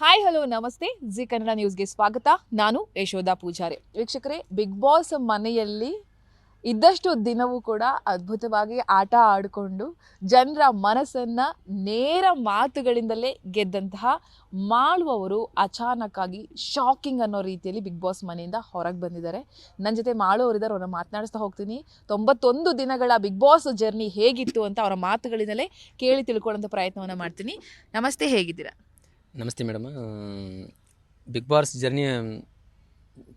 Hi hello ನಮಸ್ತೆ. Zee Kannada ನ್ಯೂಸ್ಗೆ ಸ್ವಾಗತ. ನಾನು ಯಶೋಧ ಪೂಜಾರಿ. ವೀಕ್ಷಕರೇ ಬಿಗ್ ಬಾಸ್ ಮನೆಯಲ್ಲಿ ಇದ್ದಷ್ಟು ದಿನವೂ ಕೂಡ ಅದ್ಭುತವಾಗಿ ಆಟ ಆಡಿಕೊಂಡು ಜನರ ಮನಸ್ಸನ್ನು ನೇರ ಮಾತುಗಳಿಂದಲೇ ಗೆದ್ದಂತಹ ಮಾಳುವವರು ಅಚಾನಕ್ಕಾಗಿ ಶಾಕಿಂಗ್ ಅನ್ನೋ ರೀತಿಯಲ್ಲಿ ಬಿಗ್ ಬಾಸ್ ಮನೆಯಿಂದ ಹೊರಗೆ ಬಂದಿದ್ದಾರೆ. ನನ್ನ ಜೊತೆ ಮಾಳುವವರು ಅವರಿದ್ದಾರೆ ಅವ್ರನ್ನ ಮಾತನಾಡಿಸ್ತಾ ಹೋಗ್ತೀನಿ. ತೊಂಬತ್ತೊಂದು ದಿನಗಳ ಬಿಗ್ ಬಾಸ್ ಜರ್ನಿ ಹೇಗಿತ್ತು ಅಂತ ಅವರ ಮಾತುಗಳಿಂದಲೇ ಕೇಳಿ ತಿಳ್ಕೊಳ್ಳೋಂಥ ಪ್ರಯತ್ನವನ್ನು ಮಾಡ್ತೀನಿ. ನಮಸ್ತೆ, ಹೇಗಿದ್ದೀರಾ? ನಮಸ್ತೆ ಮೇಡಮ್. ಬಿಗ್ ಬಾಸ್ ಜರ್ನಿ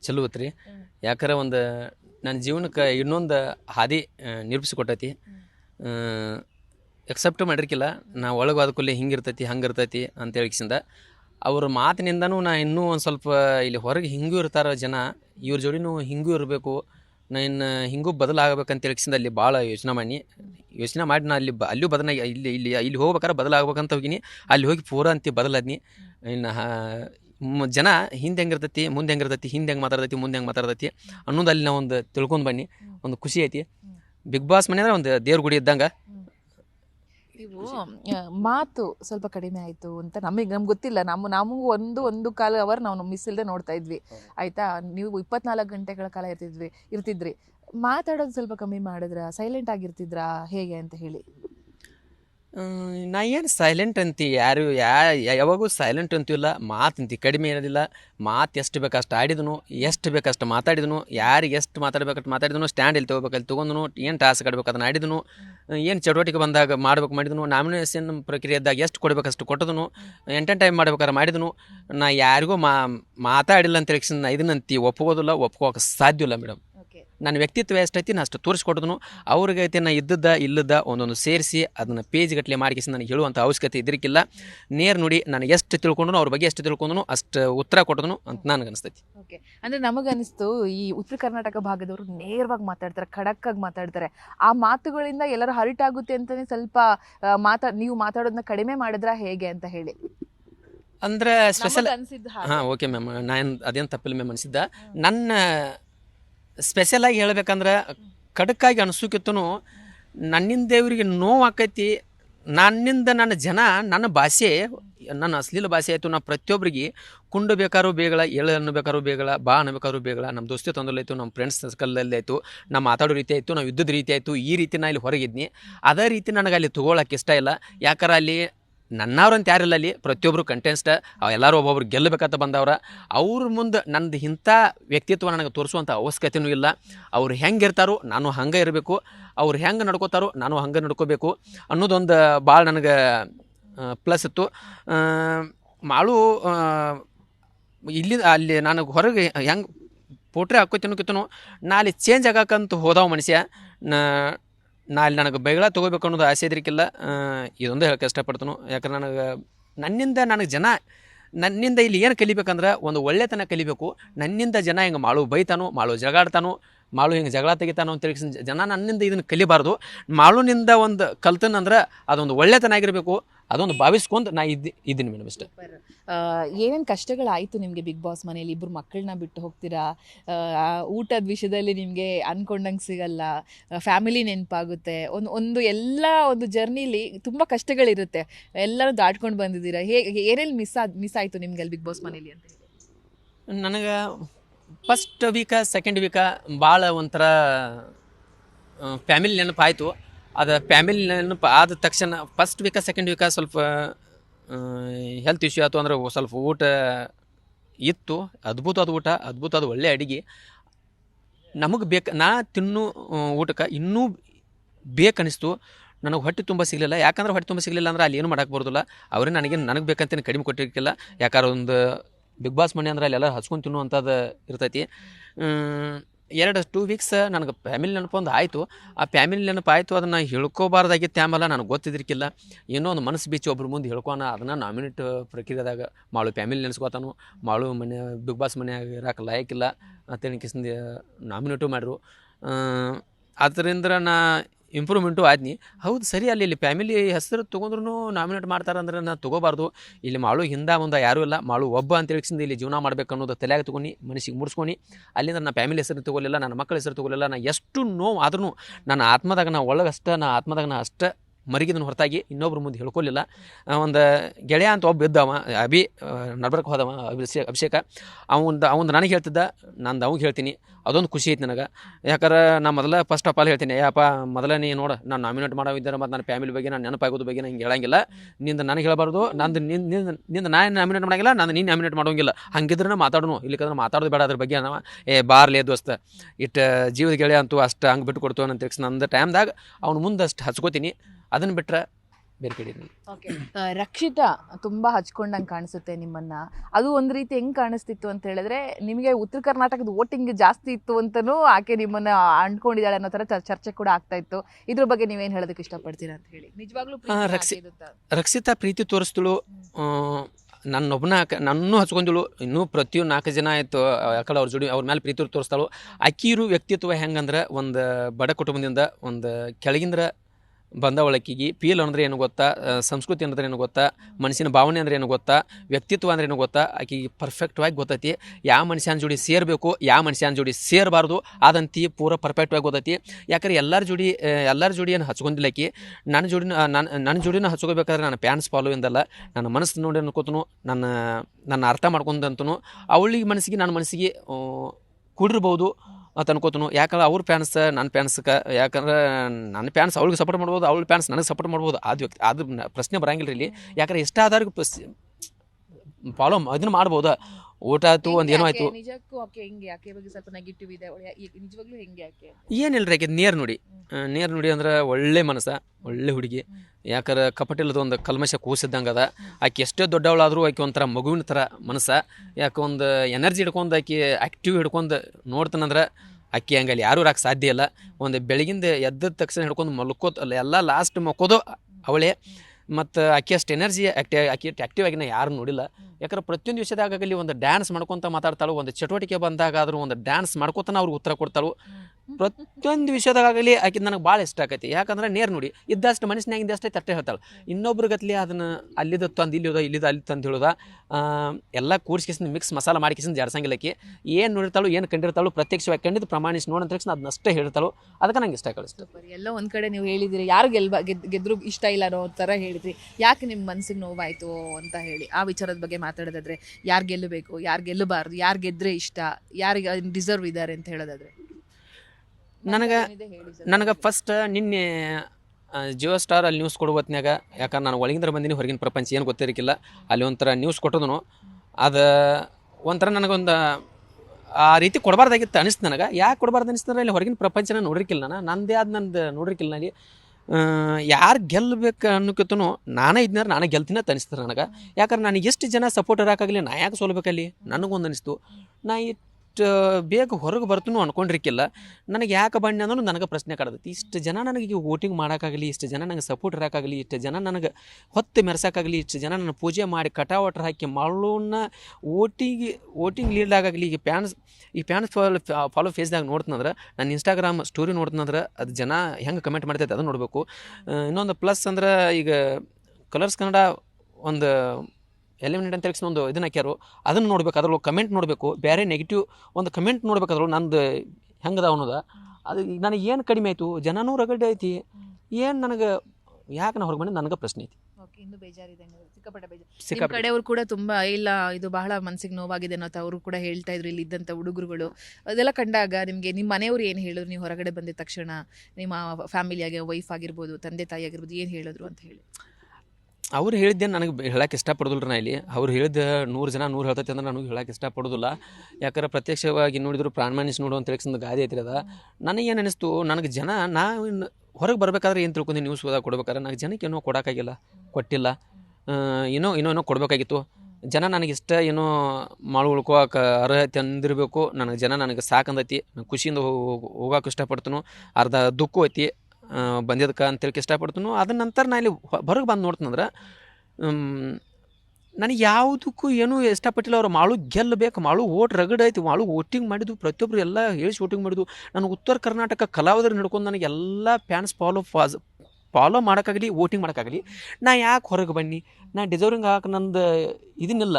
ಚಲುವತ್ ರೀ ಹ್ಮ್. ಯಾಕಂದ್ರೆ ಒಂದು ನನ್ನ ಜೀವನಕ್ಕೆ ಇನ್ನೊಂದು ಹಾದಿ ನಿರೂಪಿಸಿಕೊಟ್ಟೈತಿ. ಎಕ್ಸೆಪ್ಟ್ ಮಾಡಿರ್ಕಿಲ್ಲ. ನಾ ಒಳಗೆ ಅದಕ್ಕಲ್ಲಿ ಹಿಂಗಿರ್ತೈತಿ ಹಂಗಿರ್ತೈತಿ ಅಂತ ಹೇಳಿಕಿಸಿಂದ ಅವ್ರ ಮಾತಿನಿಂದನೂ ನಾ ಇನ್ನೂ ಒಂದು ಸ್ವಲ್ಪ ಇಲ್ಲಿ ಹೊರಗೆ ಹಿಂಗೂ ಇರ್ತಾರ ಜನ. ಇವ್ರ ಜೋಡಿನೂ ಹಿಂಗೂ ಇರಬೇಕು. ನಾ ಇನ್ನು ಹಿಂಗೂ ಬದಲಾಗಬೇಕಂತ ಹೇಳಿಕಿಸಿಂದ ಅಲ್ಲಿ ಭಾಳ ಯೋಚನೆ ಮಾಡಿ ಯೋಚನೆ ಮಾಡಿ ನಾ ಅಲ್ಲಿ ಬ ಅಲ್ಲೂ ಬದಲಾಗಿ ಇಲ್ಲಿ ಇಲ್ಲಿ ಇಲ್ಲಿ ಹೋಗ್ಬೇಕಾರೆ ಬದಲಾಗಬೇಕಂತ ಹೋಗಿನಿ ಅಲ್ಲಿ ಹೋಗಿ ಪೂರ ಅಂತ ಬದಲಾದ್ನಿ. ಇನ್ನು ಜನ ಹಿಂದೆ ಹೆಂಗಿರ್ತೈತಿ ಮುಂದೆ ಹೆಂಗಿರ್ತೈತಿ ಹಿಂದೆ ಹೆಂಗೆ ಮಾತಾಡ್ತೈತಿ ಮುಂದೆ ಹೆಂಗೆ ಮಾತಾಡ್ತೈತಿ ಅನ್ನೋದು ಅಲ್ಲಿ ನಾವು ಒಂದು ತಿಳ್ಕೊಂಡು ಬನ್ನಿ ಒಂದು ಖುಷಿ ಐತಿ. ಬಿಗ್ ಬಾಸ್ ಮನೆ ಅಂದ್ರೆ ಒಂದು ದೇವ್ರ ಗುಡಿ ಇದ್ದಂಗೆ ನೀವು ಮಾತು ಸ್ವಲ್ಪ ಕಡಿಮೆ ಆಯ್ತು ಅಂತ ನಮಗೆ ನಮ್ಗೆ ಗೊತ್ತಿಲ್ಲ. ನಮ್ಮ ನಮಗೂ ಒಂದು ಒಂದು ಕಾಲ ಅವರ್ ನಾವು ಮಿಸ್ ಇಲ್ಲದೆ ನೋಡ್ತಾ ಇದ್ವಿ. ಆಯಿತಾ? ನೀವು ಇಪ್ಪತ್ನಾಲ್ಕು ಗಂಟೆಗಳ ಕಾಲ ಇರ್ತಿದ್ವಿ ಇರ್ತಿದ್ರಿ. ಮಾತಾಡೋದು ಸ್ವಲ್ಪ ಕಮ್ಮಿ ಮಾಡಿದ್ರ? ಸೈಲೆಂಟ್ ಆಗಿರ್ತಿದ್ರಾ? ಹೇಗೆ ಅಂತ ಹೇಳಿ. ನಾ ಏನು ಸೈಲೆಂಟ್ ಅಂತಿ? ಯಾರು ಯಾವಾಗೂ ಸೈಲೆಂಟ್ ಅಂತಿಲ್ಲ ಅಂತಿ. ಕಡಿಮೆ ಇರೋದಿಲ್ಲ. ಮಾತು ಎಷ್ಟು ಬೇಕಷ್ಟು ಆಡಿದನು, ಎಷ್ಟು ಬೇಕಷ್ಟು ಮಾತಾಡಿದನು ಯಾರು ಎಷ್ಟು ಮಾತಾಡ್ಬೇಕಷ್ಟು ಮಾತಾಡಿದನು ಸ್ಟ್ಯಾಂಡ್ ಇಲ್ಲಿ ತೊಗೋಬೇಕು, ಅಲ್ಲಿ ತೊಗೊಂಡನು, ಏನು ಟಾಸ್ಕ್ ಆಡ್ಬೇಕು, ಅದನ್ನು ಆಡಿದನು, ಏನು ಚಟುವಟಿಕೆ ಬಂದಾಗ ಮಾಡ್ಬೇಕು, ಮಾಡಿದನು ನಾಮಿನೇಷನ್ ಪ್ರಕ್ರಿಯೆದಾಗ ಎಷ್ಟು ಕೊಡಬೇಕಷ್ಟು ಕೊಟ್ಟದನು ಕೊಟ್ಟಿದನು ಟೈಮ್ ಮಾಡ್ಬೇಕಾದ್ರೆ ಮಾಡಿದನು. ನಾ ಯಾರಿಗೂ ಮಾತಾಡಿಲ್ಲ ಅಂತ ಇದನ್ನಂತಿ ಒಪ್ಕೋದಿಲ್ಲ, ಒಪ್ಕೋಕೆ ಸಾಧ್ಯವಿಲ್ಲ ಮೇಡಮ್ ನನ್ನ ವ್ಯಕ್ತಿತ್ವ ಎಷ್ಟೈತಿ ನಾನು ಅಷ್ಟು ತೋರಿಸ್ಕೊಡ್ದು ಅವ್ರಿಗೆ ಐತಿ ನಾನು ಇದ್ದದ್ದ ಇಲ್ಲದ ಒಂದೊಂದು ಸೇರಿಸಿ ಅದನ್ನು ಪೇಜ್ ಗಟ್ಟಲೆ ಮಾಡಿಕಿಸಿ ನನಗೆ ಹೇಳುವಂಥ ಅವಶ್ಯಕತೆ ಇದ್ರಿಕ್ಕಿಲ್ಲ ನೇರ್ ನೋಡಿ ನಾನು ಎಷ್ಟು ತಿಳ್ಕೊಂಡನು ಅವ್ರ ಬಗ್ಗೆ ಎಷ್ಟು ತಿಳ್ಕೊಂಡನು ಅಷ್ಟು ಉತ್ತರ ಕೊಟ್ಟದನು ಅಂತ ನನಗೆ ಅನಿಸ್ತೈತಿ. ಓಕೆ. ಅಂದ್ರೆ ನಮಗನಿಸ್ತು ಈ ಉತ್ತರ ಕರ್ನಾಟಕ ಭಾಗದವರು ನೇರವಾಗಿ ಮಾತಾಡ್ತಾರೆ ಖಡಕ್ಕಾಗಿ ಮಾತಾಡ್ತಾರೆ. ಆ ಮಾತುಗಳಿಂದ ಎಲ್ಲರೂ ಹರಿಟ್ ಆಗುತ್ತೆ ಅಂತಾನೆ ಸ್ವಲ್ಪ ಆ, ಮಾತಾ ನೀವು ಮಾತಾಡೋದನ್ನ ಕಡಿಮೆ ಮಾಡಿದ್ರ ಹೇಗೆ ಅಂತ ಹೇಳಿ. ಅಂದ್ರೆ ಸ್ಪೆಷಲ್ ನಮಗ್ ಅನ್ಸಿದ್ದು ಹಾಗೆ. ಹಾಂ ಓಕೆ ಮ್ಯಾಮ್. ನಾನು ಅದೇನು ತಪ್ಪಿಲ್ಲ ಮ್ಯಾಮ್ ಅನಿಸಿದ್ದ. ನನ್ನ ಸ್ಪೆಷಲಾಗಿ ಹೇಳ್ಬೇಕಂದ್ರೆ ಖಡಕ್ಕಾಗಿ ಅನಿಸೋಕಿತ್ತೂ ನನ್ನಿಂದ ದೇವರಿಗೆ ನೋವು ಆಕೈತಿ, ನನ್ನಿಂದ ನನ್ನ ಜನ, ನನ್ನ ಭಾಷೆ, ನನ್ನ ಅಶ್ಲೀಲ ಭಾಷೆ ಆಯಿತು, ನಾ ಪ್ರತಿಯೊಬ್ಬರಿಗೆ ಕುಂಡು ಬೇಕಾದ್ರೂ ಬೇಗಳ ಎಳು ಅನ್ನಬೇಕಾದ್ರೂ ಬೇಗಳ ಬಾ ಅನ್ನಬೇಕಾದ್ರೂ ಬೇಗಳ ನಮ್ಮ ದೋಸ್ತಿ ತೊಂದರೆ ಆಯಿತು ನಮ್ಮ ಫ್ರೆಂಡ್ಸ್ ಸರ್ಕಲಲ್ಲಿ ಆಯಿತು, ನಾ ಮಾತಾಡೋ ರೀತಿ ಆಯಿತು, ನಾವು ಯುದ್ಧದ ರೀತಿ ಆಯಿತು, ಈ ರೀತಿ ನಾ ಇಲ್ಲಿ ಹೊರಗಿದ್ನಿ. ಅದೇ ರೀತಿ ನನಗೆ ಅಲ್ಲಿ ತೊಗೊಳಕ್ಕೆ ಇಷ್ಟ ಇಲ್ಲ. ಯಾಕಂದ್ರೆ ಅಲ್ಲಿ ನನ್ನವ್ರು ಅಂತ ಯಾರಿಲ್ಲ ಅಲ್ಲಿ ಪ್ರತಿಯೊಬ್ಬರು ಕಂಟೆನ್ಸ್ಟ್ ಎಲ್ಲರೂ ಒಬ್ಬೊಬ್ರು ಗೆಲ್ಲಬೇಕಂತ ಬಂದವ್ರ. ಅವ್ರ ಮುಂದೆ ನಂದು ಇಂಥ ವ್ಯಕ್ತಿತ್ವ ನನಗೆ ತೋರಿಸುವಂಥ ಅವಶ್ಯಕತೆಯೂ ಇಲ್ಲ. ಅವ್ರು ಹೆಂಗೆ ಇರ್ತಾರೋ ನಾನು ಹಂಗೆ ಇರಬೇಕು. ಅವ್ರು ಹೆಂಗೆ ನಡ್ಕೋತಾರೋ ನಾನು ಹಂಗೆ ನಡ್ಕೋಬೇಕು ಅನ್ನೋದೊಂದು ಭಾಳ ನನಗೆ ಪ್ಲಸ್ ಇತ್ತು. ಮಾಳು ಇಲ್ಲಿ, ಅಲ್ಲಿ ನನಗೆ ಹೊರಗೆ ಹೆಂಗೆ ಪೋಟ್ರೆ ಹಾಕೋತಿನೋಕಿತ್ತನು ನಾ ಅಲ್ಲಿ ಚೇಂಜ್ ಆಗಕ್ಕಂತ ಹೋದವ ಮನುಷ್ಯ. ನಾ ಅಲ್ಲಿ ನನಗೆ ಬೈಗಳ ತೊಗೋಬೇಕು ಅನ್ನೋದು ಆಸೆ ಇದ್ರಿಕ್ಕಿಲ್ಲ ಇದೊಂದು ಹೇಳಕ್ಕೆ ಇಷ್ಟಪಡ್ತನು. ಯಾಕಂದ್ರೆ ನನಗೆ ನನ್ನಿಂದ ನನಗೆ ಜನ, ನನ್ನಿಂದ ಇಲ್ಲಿ ಏನು ಕಲಿಬೇಕಂದ್ರೆ ಒಂದು ಒಳ್ಳೆತನ ಕಲಿಬೇಕು. ನನ್ನಿಂದ ಜನ ಹಿಂಗೆ ಮಾಳು ಬೈತಾನು, ಮಾಳು ಜಗಾಡ್ತಾನೋ, ಮಾಳು ಹಿಂಗೆ ಜಗಳ ತೆಗಿತಾನೋ ಅಂತ ಜನ ನನ್ನಿಂದ ಇದನ್ನು ಕಲಿಬಾರ್ದು. ಮಾಳುನಿಂದ ಒಂದು ಕಲ್ತನಂದ್ರೆ ಅದೊಂದು ಒಳ್ಳೆತನ ಆಗಿರಬೇಕು. ಅದೊಂದು ಭಾವಿಸ್ಕೊಂಡು ನಾ ಇದ್ದು ಇದ್ದೀನಿ ಮೇಡಮ್ ಇಷ್ಟ ಏನೇನು ಕಷ್ಟಗಳಾಯಿತು ನಿಮಗೆ ಬಿಗ್ ಬಾಸ್ ಮನೇಲಿ? ಇಬ್ಬರು ಮಕ್ಕಳನ್ನ ಬಿಟ್ಟು ಹೋಗ್ತೀರಾ? ಆ, ಊಟದ ವಿಷಯದಲ್ಲಿ ನಿಮಗೆ ಅನ್ಕೊಂಡಂಗೆ ಸಿಗಲ್ಲ. ಫ್ಯಾಮಿಲಿ ನೆನಪಾಗುತ್ತೆ. ಒಂದು ಒಂದು ಎಲ್ಲ ಒಂದು ಜರ್ನಿಲಿ ತುಂಬ ಕಷ್ಟಗಳಿರುತ್ತೆ. ಎಲ್ಲರೂ ದಾಟ್ಕೊಂಡು ಬಂದಿದ್ದೀರಾ? ಹೇಗೆ ಏನೇನು ಮಿಸ್ ಆದ್ ಮಿಸ್ ಆಯಿತು ನಿಮಗೆ ಅಲ್ಲಿ ಬಿಗ್ ಬಾಸ್ ಮನೇಲಿ ಅಂತ ನನಗೆ ಫಸ್ಟ್ ವೀಕ ಸೆಕೆಂಡ್ ವೀಕ ಭಾಳ ಒಂಥರ ಫ್ಯಾಮಿಲಿ ನೆನಪಾಯಿತು. ಅದು ಫ್ಯಾಮಿಲಿ ಆದ ತಕ್ಷಣ ಫಸ್ಟ್ ವೀಕ ಸೆಕೆಂಡ್ ವೀಕ ಸ್ವಲ್ಪ ಹೆಲ್ತ್ ಇಶ್ಯೂ ಆಯಿತು ಅಂದ್ರೆ ಸ್ವಲ್ಪ ಊಟ ಇತ್ತು, ಅದ್ಭುತವಾದ ಊಟ, ಅದ್ಭುತವಾದ ಒಳ್ಳೆ ಅಡಿಗೆ. ನಮಗೆ ಬೇಕು, ನಾ ತಿನ್ನು ಊಟಕ್ಕೆ ಇನ್ನೂ ಬೇಕನ್ನಿಸ್ತು ನನಗೆ ಹೊಟ್ಟೆ ತುಂಬ ಸಿಗಲಿಲ್ಲ. ಯಾಕಂದ್ರೆ ಹೊಟ್ಟೆ ತುಂಬ ಸಿಗಲಿಲ್ಲ ಅಂದ್ರೆ ಅಲ್ಲಿ ಏನು ಮಾಡಕ್ಕೆ ಬರೋದಿಲ್ಲ. ಅವರೇ ನನಗೆ ನನಗೆ ಬೇಕಂತೇನು ಕಡಿಮೆ ಕೊಟ್ಟಿರ್ಕಿಲ್ಲ. ಯಾಕಂದ್ರೆ ಒಂದು ಬಿಗ್ ಬಾಸ್ ಮನೆ ಅಂದ್ರೆ ಅಲ್ಲೆಲ್ಲ ಹಚ್ಕೊಂಡು ತಿನ್ನುವಂಥದ್ದು ಇರ್ತೈತಿ. ಎರಡು ಟೂ ವೀಕ್ಸ್ ನನಗೆ ಫ್ಯಾಮಿಲಿ ನೆನಪು ಒಂದು ಆಯಿತು. ಆ ಫ್ಯಾಮಿಲಿ ನೆನಪು ಆಯಿತು, ಅದನ್ನು ಹೇಳ್ಕೋಬಾರ್ದಾಗಿತ್ತು ಆಮೇಲೆ ನನಗೆ ಗೊತ್ತಿದ್ರಿಕ್ಕಿಲ್ಲ ಏನೋ ಒಂದು ಮನಸ್ಸು ಬೀಚಿ ಒಬ್ರ ಮುಂದೆ ಹೇಳ್ಕೊಣ ಅದನ್ನು ನಾಮಿನೇಟ್ ಪ್ರಕ್ರಿಯೆದಾಗ ಮಾಳು ಫ್ಯಾಮಿಲಿ ನೆನೆಸ್ಕೋತಾನು. ಮಾಳು ಮನೆ ಬಿಗ್ ಬಾಸ್ ಮನೆಯಾಗ ಇರೋಕೆ ಲಾಯಕ್ಕಿಲ್ಲ. ಅಂತೇಳಿ ಕಿಸಿಂದ ನಾಮಿನೇಟು ಮಾಡಿರು. ಅದರಿಂದ ನಾ ಇಂಪ್ರೂವ್ಮೆಂಟು ಆದ್ನಿ. ಹೌದು, ಸರಿ ಅಲ್ಲಿ, ಇಲ್ಲಿ ಫ್ಯಾಮಿಲಿ ಹೆಸರು ತೊಗೊಂಡ್ರು ನಾಮಿನೇಟ್ ಮಾಡ್ತಾರೆ ಅಂದ್ರೆ ನಾನು ತೊಗೋಬಾರ್ದು. ಇಲ್ಲಿ ಮಾಳು ಹಿಂದೆ ಮುಂದೆ ಯಾರೂ ಇಲ್ಲ. ಮಾಳು ಒಬ್ಬ ಅಂತ ಹೇಳಿಸಿಂದ ಇಲ್ಲಿ ಜೀವನ ಮಾಡ್ಬೇಕು ಅನ್ನೋದು ತಲೆಯಾಗ ತೊಗೊಂಡು ಮನಸ್ಸಿಗೆ ಮುಡಿಸ್ಕೊಂಡು ಅಲ್ಲಿಂದ ನನ್ನ ಫ್ಯಾಮಿಲಿ ಹೆಸರು ತೊಗೊಲಿಲ್ಲ, ನನ್ನ ಮಕ್ಕಳ ಹೆಸರು ತೊಗೊಲಿಲ್ಲ ನಾನು ಎಷ್ಟು ನೋವು ಆದ್ರೂ ನನ್ನ ಆತ್ಮದಾಗ ನಾ ಒಳಗೆ ಅಷ್ಟೇ ನಾ ಆತ್ಮದಾಗ ನಾ ಅಷ್ಟೇ ಮರಿಗಿದನ ಹೊರತಾಗಿ ಇನ್ನೊಬ್ರು ಮುಂದೆ ಹೇಳ್ಕೊಲಿಲ್ಲ. ಒಂದು ಗೆಳೆಯ ಅಂತ ಒಬ್ಬ ಇದ್ದವ, ಅಭಿ ನಡ್ಬರ್ಕ ಹೋದವ, ಅಭಿಷೇಕ ಅಭಿಷೇಕ. ಅವಂದು ಅವಂದು ನನಗೆ ಹೇಳ್ತಿದ್ದ, ನಂದು ಅವಂಗೆ ಹೇಳ್ತೀನಿ. ಅದೊಂದು ಖುಷಿ ಐತಿ ನನಗೆ. ಯಾಕಂದ್ರೆ ನಾ ಮೊದಲ ಫಸ್ಟ್ ಆಫ್ ಆಲ್ ಹೇಳ್ತೀನಿ ಯಪ್ಪ ಮೊದಲ ನೀ ನೋಡು, ನಾನು ನಾಮಿನೇಟ್ ಮಾಡೋವಿದ್ದರೆ ಮತ್ತು ನನ್ನ ಫ್ಯಾಮಿಲಿ ಬಗ್ಗೆ, ನಾನು ನೆನಪಾಗೋದು ಬಗ್ಗೆ ನಂಗೆ ಹೇಳಂಗಿಲ್ಲ. ನಿಂದ ನನಗೆ ಹೇಳಬಾರ್ದು, ನಂದು ನಿಂದ ನಿಂದ ನಾನು ನಾಮಿನೇಟ್ ಮಾಡಂಗಿಲ್ಲ ನಾನು ನೀನು ನಾಮಿನೇಟ್ ಮಾಡೋಂಗಿಲ್ಲ. ಹಂಗಿದ್ರೆ ಮಾತಾಡೋನು, ಇಲ್ಲಿಕಂದ್ರೆ ಮಾತಾಡೋದು ಬೇಡ ಅದ್ರ ಬಗ್ಗೆ ನಾವು ಏ, ಬಾರ್ಲೇ ದೋಸ್ತ, ಇಟ್ಟು ಜೀವದ ಗೆಳೆಯ ಅಂತೂ ಅಷ್ಟು ಹಂಗೆ ಬಿಟ್ಟು ಕೊಡ್ತು ಅಂತ ತಿಳ್ಸಿ ನಂದು ಟೈಮ್ದಾಗ ಅವ್ನು ಮುಂದೆ ಅಷ್ಟು ಹಚ್ಕೋತೀನಿ. ಅದನ್ನು ಬಿಟ್ರೆ ಬೇರೆ ಕಡೆ. ಆ, ರಕ್ಷಿತಾ ತುಂಬಾ ಹಚ್ಕೊಂಡಂಗೆ ಕಾಣಿಸುತ್ತೆ ನಿಮ್ಮನ್ನ. ಅದು ಒಂದ್ ರೀತಿ ಹೆಂಗ್ ಕಾಣಿಸ್ತಿತ್ತು ಅಂತ ಹೇಳಿದ್ರೆ ನಿಮಗೆ ಉತ್ತರ ಕರ್ನಾಟಕದ ವೋಟಿಂಗ್ ಜಾಸ್ತಿ ಇತ್ತು ಅಂತನೂ ಆಕೆ ನಿಮ್ಮನ್ನ ಅಂಡ್ಕೊಂಡಿದ್ದಾಳೆ ಅನ್ನೋ ತರ ಚರ್- ಚರ್ಚೆ ಕೂಡ ಆಗ್ತಾ ಇತ್ತು. ಇದ್ರ ಬಗ್ಗೆ ನೀವೇನ್ ಹೇಳೋದಕ್ಕೆ ಇಷ್ಟಪಡ್ತೀರಾ ಅಂತ ಹೇಳಿ. ನಿಜವಾಗ್ಲೂ ರಕ್ಷಿತ ರಕ್ಷಿ- ರಕ್ಷಿತಾ ಪ್ರೀತಿ ತೋರಿಸ್ತಳು ನನ್ನೊಬ್ಬನ ನನ್ನೂ ಹಚ್ಕೊಂಡಳು ಇನ್ನೂ ಪ್ರತಿಯೊಂದು ನಾಲ್ಕು ಜನ ಆಯಿತು ಯಾಕಡೆ ಅವ್ರ ಜೋಡಿ ಅವ್ರ ಮೇಲೆ ಪ್ರೀತಿ ತೋರಿಸ್ತಾಳು ಅಕ್ಕಿರು ವ್ಯಕ್ತಿತ್ವ ಹೆಂಗಂದ್ರೆ ಒಂದು ಬಡ ಕುಟುಂಬದಿಂದ ಒಂದು ಕೆಳಗಿಂದ್ರ ಬಂದವಳಕ್ಕಿಗೆ ಪೀಲ್ ಅಂದ್ರೆ ಏನು ಗೊತ್ತಾ ಸಂಸ್ಕೃತಿ ಅಂದ್ರೆ ಏನು ಗೊತ್ತಾ ಮನುಷ್ಯನ ಭಾವನೆ ಅಂದ್ರೆ ಏನು ಗೊತ್ತಾ, ವ್ಯಕ್ತಿತ್ವ ಅಂದ್ರೆ ಏನು ಗೊತ್ತಾ, ಆಕೆಗೆ ಪರ್ಫೆಕ್ಟ್ವಾಗಿ ಗೊತ್ತೈತಿ. ಯಾವ ಮನುಷ್ಯನ ಜೋಡಿ ಸೇರಬೇಕು ಯಾವ ಮನುಷ್ಯನ ಜೋಡಿ ಸೇರಬಾರ್ದು ಅದಂತಿ ಪೂರ ಪರ್ಫೆಕ್ಟ್ವಾಗಿ ಗೊತ್ತೈತಿ. ಯಾಕಂದ್ರೆ ಎಲ್ಲರ ಜೋಡಿ ಎಲ್ಲರ ಜೋಡಿ ಏನು ನನ್ನ ಜೋಡಿನ ನನ್ನ ನನ್ನ ಜೋಡಿನ ಹಚ್ಕೋಬೇಕಾದ್ರೆ ನನ್ನ ಪ್ಯಾನ್ಸ್ ಫಾಲೋ ಇಂದಲ್ಲ, ನನ್ನ ಮನಸ್ಸು ನೋಡಿ ಅನ್ಕೋತನು, ನನ್ನ ನನ್ನ ಅರ್ಥ ಮಾಡ್ಕೊಂಡಂತನು, ಅವಳಿಗೆ ಮನಸ್ಸಿಗೆ ನನ್ನ ಮನಸ್ಸಿಗೆ ಕೂಡಿರ್ಬೋದು. ಅಂತ ಅನ್ಕೋತನು. ಯಾಕಂದ್ರೆ ಅವ್ರ ಫ್ಯಾನ್ಸ್ ನನ್ನ ಪ್ಯಾನ್ಸ್ಗೆ ಯಾಕಂದ್ರೆ ನನ್ನ ಫ್ಯಾನ್ಸ್ ಅವ್ಳಿಗೆ ಸಪೋರ್ಟ್ ಮಾಡ್ಬೋದು, ಅವ್ಳ ಫ್ಯಾನ್ಸ್ ನನಗೆ ಸಪೋರ್ಟ್ ಮಾಡ್ಬೋದು. ಅದು ವ್ಯಕ್ತಿ, ಅದು ಪ್ರಶ್ನೆ ಬರಂಗಿಲ್ಲ ಇಲ್ಲಿ. ಯಾಕಂದ್ರೆ ಎಷ್ಟಾದ್ರೂ ಫಾಲೋ ಅದನ್ನು ಮಾಡ್ಬೋದು? ಊಟ ಆಯ್ತು ಒಂದು ಏನೋ ಆಯ್ತು. ನಿಜಕ್ಕೂ ಆಕೆ ಹೆಂಗೆ ಆಕೆ ಬಗ್ಗೆ ಸ್ವಲ್ಪ ನೆಗೆಟಿವ್ ಇದೆ. ಅವಳು ನಿಜವಾಗ್ಲೂ ಹೆಂಗೆ ಆಕೆ ಏನಿಲ್ಲ ರೀ ನೇರ್ ನೋಡಿ. ನಿಯರ್ ನೇರ್ ನೋಡಿ ಅಂದ್ರೆ ಒಳ್ಳೆ ಮನಸ್ಸ ಒಳ್ಳೆ ಹುಡುಗಿ. ಯಾಕಂದ್ರೆ ಕಪಟಿಲ್ಲದ ಒಂದು ಕಲ್ಮಶ ಕೂಸಿದ್ದಂಗೆ ಅದ ಆಕೆ ಎಷ್ಟೇ ದೊಡ್ಡವಳಾದರೂ ಆಕೆ ಒಂಥರ ಮಗುವಿನ ಥರ ಮನಸ್ಸ. ಯಾಕೆ ಒಂದು ಎನರ್ಜಿ ಹಿಡ್ಕೊಂಡು ಆಕೆ ಆ್ಯಕ್ಟಿವ್ ಹಿಡ್ಕೊಂಡು ನೋಡ್ತಾನಂದ್ರೆ ಆಕೆ ಹಂಗಲ್ಲಿ ಯಾರೂ ರಾಕ್ ಸಾಧ್ಯ ಇಲ್ಲ. ಒಂದು ಬೆಳಗಿಂದ ಎದ್ದ ತಕ್ಷಣ ಹಿಡ್ಕೊಂಡು ಮಲ್ಕೋತ ಅಲ್ಲ ಎಲ್ಲ ಲಾಸ್ಟ್ ಮಕ್ಕೋದು ಅವಳೇ. ಮತ್ತು ಆಕೆ ಅಷ್ಟು ಎನರ್ಜಿ ಆಕ್ಟಿವ್ ಆಕೆ ಆ್ಯಕ್ಟಿವ್ ಆಗಿನ ಯಾರು ನೋಡಿಲ್ಲ. ಯಾಕಂದ್ರೆ ಪ್ರತಿಯೊಂದು ವಿಷಯದಾಗಲಿ ಒಂದು ಡ್ಯಾನ್ಸ್ ಮಾಡ್ಕೊತ ಮಾತಾಡ್ತಾಳು ಒಂದು ಚಟುವಟಿಕೆ ಬಂದಾಗ ಆದರೂ ಒಂದು ಡ್ಯಾನ್ಸ್ ಮಾಡ್ಕೊತಾನ ಅವ್ರಿಗೆ ಉತ್ತರ ಕೊಡ್ತಾಳು. ಪ್ರತಿಯೊಂದು ವಿಷಯದಾಗಲಿ ಆಕೆ ನನಗೆ ಭಾಳ ಇಷ್ಟ ಆಕೈತಿ. ಯಾಕಂದ್ರೆ ನೇರ್ ನೋಡಿ ಇದ್ದಷ್ಟು ಮನುಷ್ಯನಾಗಿಂದ ಅಷ್ಟೇ ತಟ್ಟೆ ಹೇಳ್ತಾಳೆ. ಇನ್ನೊಬ್ರ ಗತ್ಲಿ ಅದನ್ನು ಅಲ್ಲಿದ ತಂದು ಇಲ್ಲಿ ಹೋದ ಇಲ್ಲಿದ ಅಲ್ಲಿ ತಂದು ಹೇಳೋದ ಎಲ್ಲ ಕಿಸಿನ ಮಿಕ್ಸ್ ಮಸಾಲ ಕಿಸಿನ ಜಾಡ್ಸಂಗಿಲ್ಲ ಆಕಿ. ಏನು ನೋಡಿರ್ತಾಳು ಏನು ಕಂಡಿರ್ತಾಳು ಪ್ರತ್ಯಕ್ಷವಾಗಿ ಕಂಡಿದ್ದು ಪ್ರಮಾಣಿಸಿ ನೋಡಿದ ತಕ್ಷಣ ಅದನ್ನಷ್ಟೇ ಹೇಳ್ತಾಳು. ಅದಕ್ಕೆ ನಂಗೆ ಇಷ್ಟ ಕಳಿಸ್ತು ಎಲ್ಲ ಒಂದು ಕಡೆ ನೀವು ಹೇಳಿದಿರಿ ಯಾರು ಗೆಲ್ಬ ಗೆದ್ ಗೆದ್ರು ಇಷ್ಟ ಇಲ್ಲ ಅನ್ನೋ ಥರ ಹೇಳಿದ್ರಿ ಯಾಕೆ ನಿಮ್ಮ ಮನಸ್ಸಿಗೆ ನೋವಾಯಿತು ಅಂತ ಹೇಳಿ ಆ ವಿಚಾರದ ಬಗ್ಗೆ ಮಾತಾಡೋದಾದ್ರೆ ಯಾರು ಗೆಲ್ಲಬೇಕು ಯಾರು ಗೆಲ್ಲಬಾರ್ದು ಯಾರು ಗೆದ್ರೆ ಇಷ್ಟ ಯಾರಿಗೆ ಡಿಸರ್ವ್ ಇದ್ದಾರೆ ಅಂತ ಹೇಳೋದಾದ್ರೆ? ನನಗೆ. ನನಗೆ ಫಸ್ಟ್ ನಿನ್ನೆ ಜಿಯೋ ಸ್ಟಾರ್ ಅಲ್ಲಿ ನ್ಯೂಸ್ ಕೊಡೋ ಹೊತ್ನ್ಯಾಗ ಯಾಕಂದ್ರೆ ನಾನು ಒಳಗಿಂದ್ರೆ ಬಂದಿನಿ ಹೊರಗಿನ ಪ್ರಪಂಚ ಏನು ಗೊತ್ತಿರಕ್ಕಿಲ್ಲ ಅಲ್ಲಿ ಒಂಥರ ನ್ಯೂಸ್ ಕೊಟ್ಟದನು. ಅದು ಒಂಥರ ನನಗೊಂದು ಆ ರೀತಿ ಕೊಡಬಾರ್ದಾಗಿತ್ತು ಅನಿಸ್ತು ನನಗೆ. ಯಾಕೆ ಕೊಡಬಾರ್ದು ಅನಿಸ್ತಂದ್ರೆ ಇಲ್ಲಿ ಹೊರಗಿನ ಪ್ರಪಂಚನ ನೋಡಿರ್ಕಿಲ್ಲ ನಾನು. ನಂದೇ ಆದ ನಂದು ನೋಡಿರ್ಕಿಲ್ಲ ಅಲ್ಲಿ ಯಾರು ಗೆಲ್ಲಬೇಕು ಅನ್ನೋಕಿತನು ನಾನೇ ಇದ್ನಾರ ನಾನೇ ಗೆಲ್ತೀನಿ ಅನಿಸ್ತಾರೆ ನನಗೆ. ಯಾಕಂದ್ರೆ ನನಗೆ ಎಷ್ಟು ಜನ ಸಪೋರ್ಟರ್ ಹಾಕಾಗಲಿ ನಾ ಯಾಕೆ ಸೋಲ್ಬೇಕಲ್ಲಿ ನನಗೊಂದು ಅನಿಸ್ತು. ನಾ ಇಷ್ಟು ಬೇಗ ಹೊರಗೆ ಬರ್ತನೂ ಅನ್ಕೊಂಡಿರ್ಕಿಲ್ಲ. ನನಗೆ ಯಾಕೆ ಬಣ್ಣ ಅನ್ನೋದು ನನಗೆ ಪ್ರಶ್ನೆ ಕಾಡತೈತಿ ಇಷ್ಟು ಜನ ನನಗೆ ವೋಟಿಂಗ್ ಮಾಡೋಕ್ಕಾಗಲಿ, ಇಷ್ಟು ಜನ ನನಗೆ ಸಪೋರ್ಟ್ ಇರೋಕ್ಕಾಗಲಿ, ಇಷ್ಟು ಜನ ನನಗೆ ಹೊತ್ತು ಮೆರೆಸೋಕ್ಕಾಗಲಿ, ಇಷ್ಟು ಜನ ನನ್ನ ಪೂಜೆ ಮಾಡಿ ಕಟಾವಟ್ರ ಹಾಕಿ ಮಾಡೋಣ ವೋಟಿಂಗ್ ವೋಟಿಂಗ್ ಲೀಡ್ದಾಗಲಿ ಈಗ ಪ್ಯಾನ್ಸ್ ಈ ಪ್ಯಾನ್ಸ್ ಫಾಲೋ ಫಾಲೋ ಫೇಸ್ದಾಗ ನೋಡ್ತಂದ್ರೆ ನನ್ನ ಇನ್ಸ್ಟಾಗ್ರಾಮ್ ಸ್ಟೋರಿ ನೋಡ್ತಂದ್ರೆ ಅದು ಜನ ಹೆಂಗೆ ಕಮೆಂಟ್ ಮಾಡ್ತೈತೆ ಅದನ್ನು ನೋಡಬೇಕು. ಇನ್ನೊಂದು ಪ್ಲಸ್ ಅಂದ್ರೆ ಈಗ ಕಲರ್ಸ್ ಕನ್ನಡ ಒಂದು ಎಲಿಮಿನೇಟ್ ಅಂತ ಹೇಳಿ ಒಂದು ಇದನ್ನ ಹಾಕ್ಯಾರು. ಅದನ್ನು ನೋಡ್ಬೇಕು ಅದ್ರಲ್ಲೂ ಕಮೆಂಟ್ ನೋಡಬೇಕು. ಬೇರೆ ನೆಗೆಟಿವ್ ಒಂದು ಕಮೆಂಟ್ ನೋಡ್ಬೇಕಾದ್ರು ನಂದು ಹೆಂಗದ ಅನ್ನೋದು ಅದು ನನಗೆ ಏನು ಕಡಿಮೆ ಆಯಿತು? ಜನನೂ ರಗಡೆ ಐತಿ. ಏನು ನನಗೆ ಯಾಕೆ ನಾ ಹೊರಗೆ ಬಂದು? ನನಗೆ ಪ್ರಶ್ನೆ ಐತಿ. ಓಕೆ ಇನ್ನೂ ಬೇಜಾರಿದೆ ಕಡೆಯವ್ರು ಕೂಡ ತುಂಬಾ ಇಲ್ಲ ಇದು ಬಹಳ ಮನಸ್ಸಿಗೆ ನೋವಾಗಿದೆ ಅಂತ ಅವರು ಕೂಡ ಹೇಳ್ತಾ ಇದ್ರು ಇಲ್ಲಿ ಇದ್ದಂತ ಹುಡುಗರುಗಳು. ಅದೆಲ್ಲ ಕಂಡಾಗ ನಿಮಗೆ ನಿಮ್ಮ ಮನೆಯವರು ಏನು ಹೇಳಿದ್ರು? ನೀವು ಹೊರಗಡೆ ಬಂದಿದ ತಕ್ಷಣ ನಿಮ್ಮ ಫ್ಯಾಮಿಲಿ ಆಗಿ ವೈಫ್ ಆಗಿರ್ಬೋದು ತಂದೆ ತಾಯಿ ಆಗಿರ್ಬೋದು ಏನು ಹೇಳಿದ್ರು ಅಂತ ಹೇಳಿ. ಅವ್ರು ಹೇಳಿದ್ದೇನು ನನಗೆ ಹೇಳಕ್ಕೆ ಇಷ್ಟಪಡೋದಿಲ್ಲ ನಾ ಇಲ್ಲಿ. ಅವ್ರು ಹೇಳಿದ ನೂರು ಜನ ನೂರು ಹೇಳ್ತೈತೆ ಅಂದ್ರೆ ನನಗೆ ಹೇಳಕ್ಕೆ ಇಷ್ಟಪಡೋದಿಲ್ಲ. ಯಾಕಂದ್ರೆ ಪ್ರತ್ಯಕ್ಷವಾಗಿ ನೋಡಿದ್ರು ಪ್ರಾಣಮಾನಿಸಿ ನೋಡು ಅಂತ ಹೇಳಿ ಗಾದೆ ಐತಿ ಅದ. ನನಗೇನು ಅನಿಸ್ತು, ನನಗೆ ಜನ, ನಾ ಹೊರಗೆ ಬರಬೇಕಾದ್ರೆ ಏನು ತಿಳ್ಕೊಂಡು ನ್ಯೂಸ್ ಓದಾಗ ಕೊಡ್ಬೇಕಾದ್ರೆ ನನಗೆ ಜನಕ್ಕೆ ಏನೋ ಕೊಡೋಕ್ಕಾಗಿಲ್ಲ, ಕೊಟ್ಟಿಲ್ಲ. ಏನೋ ಏನೋ ಏನೋ ಕೊಡಬೇಕಾಗಿತ್ತು. ಜನ ನನಗೆ ಇಷ್ಟ ಏನೋ ಮಾಡು ಉಳ್ಕೋಕೆ ಅರ್ಹತೆ ಅಂದಿರಬೇಕು. ನನಗೆ ಜನ ನನಗೆ ಸಾಕಂದೈತಿ ನಾನು ಖುಷಿಯಿಂದ ಹೋಗೋಕೆ ಇಷ್ಟಪಡ್ತನು. ಅರ್ಧ ದುಃಖ ಐತಿ. ಬಂದಿದ್ದಕ್ಕೆ ಅಂತೇಳಿ ಇಷ್ಟಪಡ್ತೀನೋ ಅದ ನಂತರ ನಾ ಇಲ್ಲಿ ಹೊರಗೆ ಬಂದು ನೋಡ್ತಂದ್ರೆ ನನಗೆ ಯಾವುದಕ್ಕೂ ಏನೂ ಇಷ್ಟಪಟ್ಟಿಲ್ಲ. ಅವ್ರು ಮಾಳು ಗೆಲ್ಲಬೇಕು, ಮಾಳು ಓಟ್ ರಗಡ್ ಐತಿ, ಮಾಳು ವೋಟಿಂಗ್ ಮಾಡಿದ್ದು ಪ್ರತಿಯೊಬ್ಬರು ಎಲ್ಲ ಹೇಳಿ ವೋಟಿಂಗ್ ಮಾಡಿದ್ದು. ನಾನು ಉತ್ತರ ಕರ್ನಾಟಕ ಕಲಾವಿದರು ನಡ್ಕೊಂಡು ನನಗೆ ಎಲ್ಲ ಫ್ಯಾನ್ಸ್ ಫಾಲೋ ಫಾಸ್ ಫಾಲೋ ಮಾಡೋಕ್ಕಾಗಲಿ, ವೋಟಿಂಗ್ ಮಾಡೋಕ್ಕಾಗಲಿ, ನಾ ಯಾಕೆ ಹೊರಗೆ ಬನ್ನಿ? ನಾ ಡಿಸರ್ವಿಂಗ್ ಹಾಕಿ ನಂದು ಇದನ್ನಿಲ್ಲ.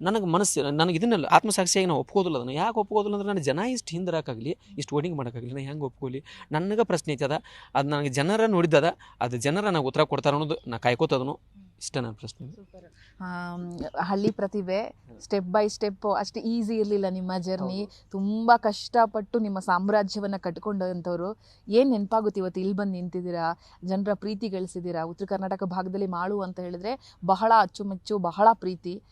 ನನಗೆ ಮನಸ್ಸು, ನನಗೆ ಇದನ್ನೆಲ್ಲ ಆತ್ಮಸಾಕ್ಷಿಯಾಗಿ ನಾವು ಒಪ್ಕೋದಿಲ್ಲ ಅದನ್ನು. ಯಾಕೆ ಒಪ್ಕೋದಿಲ್ಲ ಅಂದ್ರೆ ನನ್ನ ಜನ ಇಷ್ಟು ಹಿಂದಿರಾಕಾಗಲಿ, ಇಷ್ಟು ವೋಟಿಂಗ್ ಮಾಡೋಕ್ಕಾಗಲಿ ನಾನು ಹೆಂಗೆ ಒಪ್ಕೊಳ್ಳಿ ನನಗೆ ಪ್ರಶ್ನೆ ಐತದ ಅದು ನನಗೆ ಜನರ ನೋಡಿದ್ದದ, ಅದು ಜನರ ನನಗೆ ಉತ್ತರ ಕೊಡ್ತಾರೆ ಅನ್ನೋದು ನಾ ಕಾಯ್ಕೋತದನು ಇಷ್ಟ ನನ್ನ ಪ್ರಶ್ನೆ ಹಳ್ಳಿ ಪ್ರತಿಭೆ ಸ್ಟೆಪ್ ಬೈ ಸ್ಟೆಪ್ ಅಷ್ಟು ಈಸಿ ಇರಲಿಲ್ಲ ನಿಮ್ಮ ಜರ್ನಿ ತುಂಬ ಕಷ್ಟಪಟ್ಟು ನಿಮ್ಮ ಸಾಮ್ರಾಜ್ಯವನ್ನು ಕಟ್ಕೊಂಡಂಥವ್ರು. ಏನು ನೆನಪಾಗುತ್ತೆ ಇವತ್ತು? ಇಲ್ಲಿ ಬಂದು ನಿಂತಿದ್ದೀರಾ? ಜನರ ಪ್ರೀತಿ ಗಳಿಸಿದ್ದೀರಾ? ಉತ್ತರ ಕರ್ನಾಟಕ ಭಾಗದಲ್ಲಿ ಮಾಡು ಅಂತ ಹೇಳಿದ್ರೆ ಬಹಳ ಅಚ್ಚುಮೆಚ್ಚು ಬಹಳ ಪ್ರೀತಿ.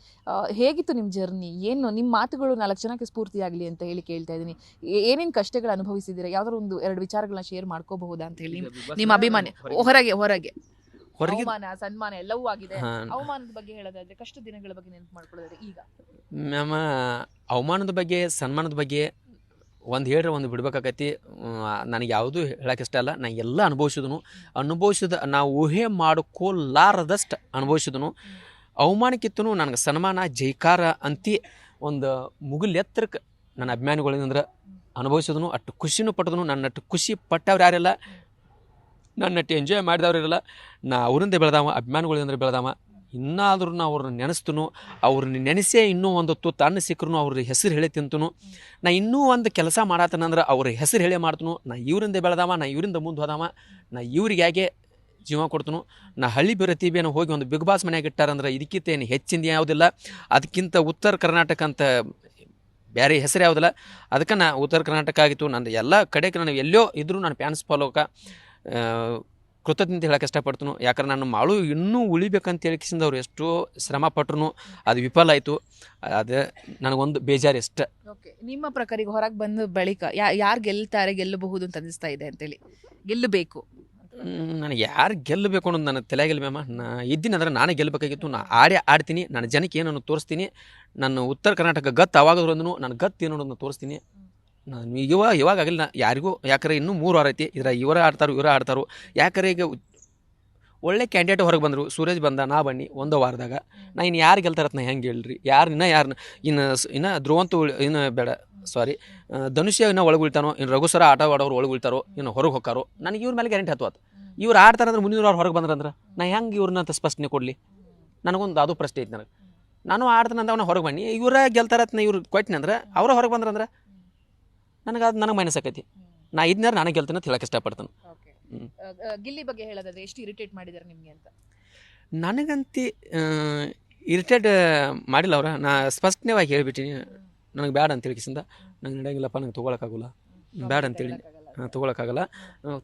ಹೇಗಿತ್ತು ನಿಮ್ಮ ಜರ್ನಿ ಏನು ನಿಮ್ಮ ಮಾತುಗಳು ನಾಲ್ಕು ಜನಕ್ಕೆ ಸ್ಫೂರ್ತಿಯಾಗಲಿ ಅಂತ ಹೇಳಿ ಕೇಳ್ತಾ ಇದ್ದೀನಿ. ಏನೇನು ಕಷ್ಟಗಳು ಅನುಭವಿಸಿದ್ದೀರಾ? ಯಾವ್ದಾದ್ರು ಒಂದು ಎರಡು ವಿಚಾರಗಳನ್ನ ಶೇರ್ ಮಾಡ್ಕೋಬಹುದಾ ಅಂತ ಹೇಳಿ. ನಿಮ್ಮ- ನಿಮ್ಮ ಅಭಿಮಾನಿ ಹೊರಗೆ ಹೊರಗೆ. ಹೊರಗೆ ಅವಮಾನ ಸನ್ಮಾನ ಎಲ್ಲವೂ ಆಗಿದೆ. ಅವಮಾನದ ಬಗ್ಗೆ ಹೇಳೋದಾದ್ರೆ ಕಷ್ಟ ದಿನಗಳ ಬಗ್ಗೆ ನೆನಪು ಮಾಡ್ಕೊಳ್ಳೋದಾದ್ರೆ ಈಗ. ನಮ್ಮ ಅವಮಾನದ ಬಗ್ಗೆ ಸನ್ಮಾನದ ಬಗ್ಗೆ ಒಂದು ಹೇಳ್ರೆ ಒಂದು ಬಿಡ್ಬೇಕಾಕತಿ ನನಗೆ ಯಾವುದೂ ಹೇಳಕ್ಕೆ ಇಷ್ಟ ಅಲ್ಲ ನಾನು ಎಲ್ಲ ಅನುಭವಿಸಿದನು. ಅನುಭವಿಸಿದ ನಾವು ಊಹೆ ಮಾಡ್ಕೋಲಾರದಷ್ಟು ಅನುಭವಿಸಿದನು. ಅವಮಾನಕ್ಕಿತ್ತೂ ನನಗೆ ಸನ್ಮಾನ ಜೈಕಾರ ಅಂತಿ ಒಂದು ಮುಗಿಲೆತ್ತರಕ್ಕೆ ನನ್ನ ಅಭಿಮಾನಿಗಳಿಂದ್ರೆ ಅನುಭವಿಸಿದನು. ಅಷ್ಟು ಖುಷಿನೂ ಪಟ್ಟದನು. ನನ್ನ ಅಷ್ಟು ಖುಷಿ ಪಟ್ಟವ್ರು ಯಾರೆಲ್ಲ ನನ್ನಟ್ಟು ಎಂಜಾಯ್ ಮಾಡಿದವ್ರು ಇರಲ್ಲ. ನಾ ಅವರಿಂದ ಬೆಳೆದಾವ, ಅಭಿಮಾನಿಗಳಿಂದ ಬೆಳೆದಾವ. ಇನ್ನಾದರೂ ನಾ ಅವ್ರನ್ನ ನೆನೆಸ್ತನು ಅವ್ರನ್ನ ನೆನೆಸೇ ಇನ್ನೂ ಒಂದು ಹೊತ್ತು ತನ್ನ ಸಿಕ್ಕರು ಅವ್ರ ಹೆಸರು ಹೇಳಿ ತಿಂತನು. ನಾ ಇನ್ನೂ ಒಂದು ಕೆಲಸ ಮಾಡತ್ತನಂದ್ರೆ ಅವ್ರ ಹೆಸರು ಹೇಳಿ ಮಾಡ್ತನು. ನಾ ಇವರಿಂದ ಬೆಳೆದಾವ, ನಾ ಇವರಿಂದ ಮುಂದೆ ಹೋದಾವ. ನಾ ಇವ್ರಿಗೆ ಹೇಗೆ ಜೀವ ಕೊಡ್ತನು. ನಾ ಹಳ್ಳಿ ಪ್ರತಿಭೆನ ಹೋಗಿ ಒಂದು ಬಿಗ್ ಬಾಸ್ ಮನ್ಯಾಗ ಇಟ್ಟಾರಂದ್ರೆ ಇದಕ್ಕಿಂತ ಏನು ಹೆಚ್ಚಿಂದ ಯಾವುದಿಲ್ಲ. ಅದಕ್ಕಿಂತ ಉತ್ತರ ಕರ್ನಾಟಕ ಅಂತ ಬೇರೆ ಹೆಸರು ಯಾವುದಿಲ್ಲ. ಅದಕ್ಕೆ ನಾ ಉತ್ತರ ಕರ್ನಾಟಕ ಆಗಿತ್ತು. ನಂದು ಎಲ್ಲ ಕಡೆಗೆ ನಾನು ಎಲ್ಲೋ ಇದ್ರೂ ನಾನು ಪ್ಯಾನ್ಸ್ ಫಾಲೋಕ ಕೃತಜ್ಞತೆ ಹೇಳಕ್ಕೆ ಇಷ್ಟಪಡ್ತನು. ಯಾಕಂದ್ರೆ ನಾನು ಮಾಳು ಇನ್ನೂ ಉಳಿಬೇಕಂತ ಹೇಳಿಕಿಸಿಂದ ಅವ್ರು ಎಷ್ಟೋ ಶ್ರಮ ಪಟ್ರು ಅದು ವಿಫಲ ಆಯಿತು. ಅದು ನನಗೊಂದು ಬೇಜಾರು ಇಷ್ಟ ಓಕೆ ನಿಮ್ಮ ಪ್ರಕಾರ ಈಗ ಹೊರಗೆ ಬಂದ ಬಳಿಕ ಯಾರು ಗೆಲ್ತಾರೆ ಗೆಲ್ಲಬಹುದು ಅಂತ ಅನಿಸ್ತಾ ಇದೆ ಅಂತೇಳಿ. ಗೆಲ್ಲಬೇಕು. ನನಗೆ ಯಾರು ಗೆಲ್ಲಬೇಕು ಅನ್ನೋದು ನನ್ನ ತಲೆಯಾಗಿಲ್ಲ ಮ್ಯಾಮ. ನಾ ಇದ್ದೀನಿ ಅಂದ್ರೆ ನಾನೇ ಗೆಲ್ಲಬೇಕಾಗಿತ್ತು ನಾ ಆಡೇ ಆಡ್ತೀನಿ ನನ್ನ ಜನಕ್ಕೆ ಏನನ್ನು ತೋರಿಸ್ತೀನಿ ನನ್ನ ಉತ್ತರ ಕರ್ನಾಟಕ ಗತ್ತು ನನ್ನ ಗತ್ತು ಏನು ಅನ್ನೋದನ್ನ ತೋರಿಸ್ತೀನಿ. ನಾನು ಇವಾಗ ಇವಾಗ ಆಗಿಲ್ಲ ಯಾರಿಗೂ ಯಾಕಂದ್ರೆ ಇನ್ನೂ ಮೂರು ವಾರ ಐತಿ. ಇದ್ರ ಇವರ ಆಡ್ತಾರೋ ಇವರ ಆಡ್ತಾರೋ. ಯಾಕಂದ್ರೆ ಈಗ ಒಳ್ಳೆ ಕ್ಯಾಂಡಿಡೇಟ್ ಹೊರಗೆ ಬಂದರು. ಸೂರಜ್ ಬಂದ, ನಾ ಬನ್ನಿ ಒಂದೋ ವಾರದಾಗ. ನಾ ಇನ್ನು ಯಾರು ಗೆಲ್ತಾರತ್ ನಾ ಹೆಂಗೆ ಹೇಳ್ರಿ? ಯಾರು ಇನ್ನೂ ಯಾರು ಇನ್ನು ಇನ್ನು ಧ್ರುವಂತ ಇನ್ನು ಬೇಡ ಸಾರಿ ಧನುಷ್ಯ ಇನ್ನೂ ಒಳಗೆ ಉಳ್ತಾನೋ ಇನ್ನು ರಘುಸರ ಆಟ ಆಡೋರು ಒಳಗೆ ಇನ್ನು ಹೊರಗೆ ಹೋಗಾರೋ ನನಗೆ ಇವ್ರ ಮೇಲೆ ಗ್ಯಾರಂಟಿ ಹತ್ತು ಇವ್ರು ಆಡ್ತಾರಂದ್ರೆ ಮುನ್ನೂರು ಅವ್ರು ಹೊರಗೆ ಬಂದ್ರಂದ್ರೆ, ನಾ ಹೆಂಗೆ ಇವ್ರನ್ನ ಅಂತ ಸ್ಪಷ್ಟನೆ ಕೊಡಲಿ? ನನಗೊಂದು ಅದು ಪ್ರಶ್ನೆ ಐತೆ ನನಗೆ. ನಾನು ಆಡ್ತಾನಂದ ಅವನ ಹೊರಗೆ ಬನ್ನಿ. ಇವರ ಗೆಲ್ತಾರತ್ನ ಇವ್ರು ಕೊಟ್ಟಿನಂದ್ರೆ ಅವರ ಹೊರಗೆ ಬಂದ್ರಂದ್ರೆ ನನಗೆ ಅದು ನನಗೆ ಮೈನಸ್ ಆಕೈತಿ. ನಾ ಇದ್ನಾರು ನಾನು ಗೆಲ್ತೀನಿ ಅಂತ ಹೇಳಕ್ಕೆ ಇಷ್ಟಪಡ್ತಾನೆ. ಓಕೆ ಗಿಲ್ಲಿ ಬಗ್ಗೆ ಹೇಳೋದಾದ್ರೆ ಎಷ್ಟು ಇರಿಟೇಟ್ ಮಾಡಿದ್ದಾರೆ ನಿಮಗೆ ಅಂತ? ನನಗಂತಿ ಇರಿಟೇಟ್ ಮಾಡಿಲ್ಲ ಅವ್ರ. ನಾ ಸ್ಪಷ್ಟವಾಗಿ ಹೇಳ್ಬಿಟ್ಟಿನಿ. ನನಗೆ ಬ್ಯಾಡ ಅಂತ ಹೇಳಿಕಿಸಿಂದ ನಂಗೆ ನಡೆಯಂಗಿಲ್ಲಪ್ಪ ನಂಗೆ ತೊಗೊಳಕ್ಕಾಗಲ್ಲ ಬ್ಯಾಡ ಅಂತೇಳಿ ತೊಗೊಳಕ್ಕಾಗಲ್ಲ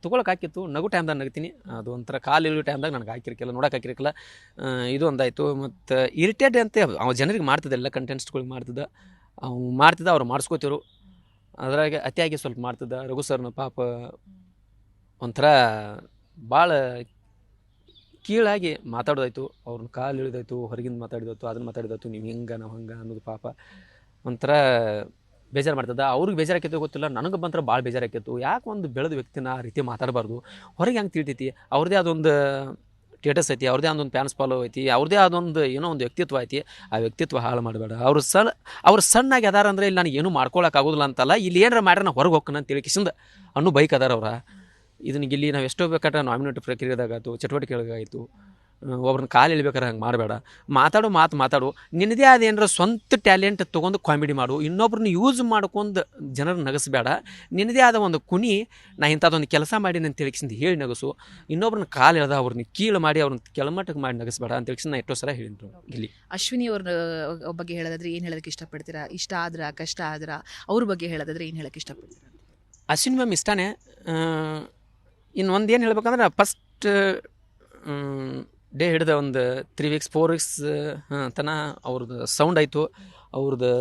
ತೊಗೊಳಕ್ಕೆ ಹಾಕಿತ್ತು. ನಗು ಟೈಮ್ದಾಗ ನಗ್ತೀನಿ. ಅದು ಒಂಥರ ಕಾಲು ಇಳಿಯೋ ಟೈಮ್ದಾಗ ನನಗೆ ಹಾಕಿರ್ಕಿಲ್ಲ ನೋಡಕ್ಕೆ ಹಾಕಿರ್ಕಿಲ್ಲ. ಇದು ಒಂದಾಯಿತು. ಮತ್ತು ಇರಿಟೇಟ್ ಅಂತ ಅವ ಜನರಿಗೆ ಮಾಡ್ತಿದ್ದ ಎಲ್ಲ ಕಂಟೆಂಟ್ಸ್ಗಳಿಗೆ ಮಾಡ್ತಿದ್ದ ಅವ್ನು ಮಾಡ್ತಿದ್ದ ಅವ್ರು ಮಾಡಿಸ್ಕೋತಿರು. ಅದ್ರಾಗೆ ಅತಿಯಾಗಿ ಸ್ವಲ್ಪ ಮಾಡ್ತಿದ್ದ ರಘು ಸರ್ನ ಪಾಪ ಒಂಥರ ಭಾಳ ಕೀಳಾಗಿ ಮಾತಾಡೋದಾಯ್ತು. ಅವ್ರನ್ನ ಕಾಲು ಇಳಿದಾಯ್ತು, ಹೊರಗಿಂದ ಮಾತಾಡಿದಾಯ್ತು, ಅದನ್ನ ಮಾತಾಡಿದಾಯ್ತು, ನೀವು ಹಿಂಗೆ, ನಾವು ಹಂಗೆ ಅನ್ನೋದು ಪಾಪ ಒಂಥರ ಬೇಜಾರು ಮಾಡ್ತದ ಅವ್ರಿಗೆ ಬೇಜಾರಾಕೈತೆ ಗೊತ್ತಿಲ್ಲ, ನನಗೆ ಬಂತರ ಭಾಳ ಬೇಜಾರಾಕೈತು ಯಾಕೆ ಒಂದು ಬೆಳೆದ ವ್ಯಕ್ತಿನ ಆ ರೀತಿ ಮಾತಾಡಬಾರ್ದು? ಹೊರಗೆ ಹೆಂಗೆ ತಿಳಿತೈತಿ? ಅವ್ರದ್ದೇ ಅದೊಂದು ಸ್ಟೇಟಸ್ ಐತಿ, ಅವ್ರದೇ ಅದೊಂದು ಪ್ಯಾನ್ಸ್ ಫಾಲೋ ಐತಿ ಅವ್ರದ್ದೇ ಅದೊಂದು ಏನೋ ಒಂದು ವ್ಯಕ್ತಿತ್ವ ಐತಿ, ಆ ವ್ಯಕ್ತಿತ್ವ ಹಾಳು ಮಾಡಬೇಡ. ಅವ್ರು ಸಣ್ಣ ಅವ್ರು ಸಣ್ಣಾಗಿ ಅದಾರ ಅಂದರೆ ಇಲ್ಲಿ ನನಗೆ ಏನೂ ಮಾಡ್ಕೊಳಕ್ಕಾಗೋದಿಲ್ಲ ಅಂತಲ್ಲ, ಇಲ್ಲಿ ಏನಾರ ಮಾಡ್ರೆ ನಾನು ಹೊರಗೆ ಹೋಗ್ಕನ ಅಂತ ತಿಳ್ಕಿಸಿಂದ ಅನ್ನೋ ಬೈಕ್ ಅದಾರ ಅವ್ರ. ಇದನ್ನ ಇಲ್ಲಿ ನಾವು ಎಷ್ಟೋ ಬೇಕಾದ್ರೆ ನಾಮಿನೇಟ್ ಪ್ರಕ್ರಿಯೆದಾಗಾಯ್ತು ಚಟುವಟಿಕೆಗಳಿಗಾಯಿತು ಒಬ್ರನ್ನ ಕಾಲು ಎಳ್ಬೇಕಾರೆ ಹಂಗೆ ಮಾಡಬೇಡ. ಮಾತಾಡು ಮಾತು ಮಾತಾಡು. ನಿನ್ನದೇ ಆದ ಏನಾರ ಸ್ವಂತ ಟ್ಯಾಲೆಂಟ್ ತೊಗೊಂಡು ಕಾಮಿಡಿ ಮಾಡು. ಇನ್ನೊಬ್ರನ್ನ ಯೂಸ್ ಮಾಡ್ಕೊಂಡು ಜನರನ್ನ ನಗಸಬೇಡ. ನಿನ್ನದೇ ಆದ ಒಂದು ಕುಣಿ ನಾ ಇಂಥದ್ದೊಂದು ಕೆಲಸ ಮಾಡಿ ನಾನು ತಿಳ್ಕಿಸಿಂದ ಹೇಳಿ ನಗಸು. ಇನ್ನೊಬ್ರನ್ನ ಕಾಲು ಎಳ್ದ ಅವ್ರನ್ನ ಕೀಳು ಮಾಡಿ ಅವ್ರನ್ನ ಕೆಳಮಟ್ಟಕ್ಕೆ ಮಾಡಿ ನಗಸಬೇಡ ಅಂತ ತಿಳಿಸಿ ನಾನು ಎಷ್ಟೋ ಸಲ ಹೇಳಿದ್ರು ಇಲ್ಲಿ. ಅಶ್ವಿನಿ ಅವ್ರ ಬಗ್ಗೆ ಹೇಳೋದಾದ್ರೆ ಏನು ಹೇಳೋದಕ್ಕೆ ಇಷ್ಟಪಡ್ತೀರಾ? ಇಷ್ಟ ಆದ್ರ ಕಷ್ಟ ಆದ್ರ ಅವ್ರ ಬಗ್ಗೆ ಹೇಳೋದಾದ್ರೆ ಏನು ಹೇಳೋಕ್ಕೆ ಇಷ್ಟಪಡ್ತೀರಾ? ಅಶ್ವಿನಿ ಮ್ಯಾಮ್ ಇಷ್ಟನೇ. ಇನ್ನೊಂದು ಏನು ಹೇಳ್ಬೇಕಂದ್ರೆ ಫಸ್ಟ್ ಡೇ ಹಿಡ್ದ ಒಂದು ತ್ರೀ ವೀಕ್ಸ್ ಫೋರ್ ವೀಕ್ಸ್ ತನ ಅವ್ರದ್ದು ಸೌಂಡ್ ಆಯಿತು. ಅವ್ರದ್ದು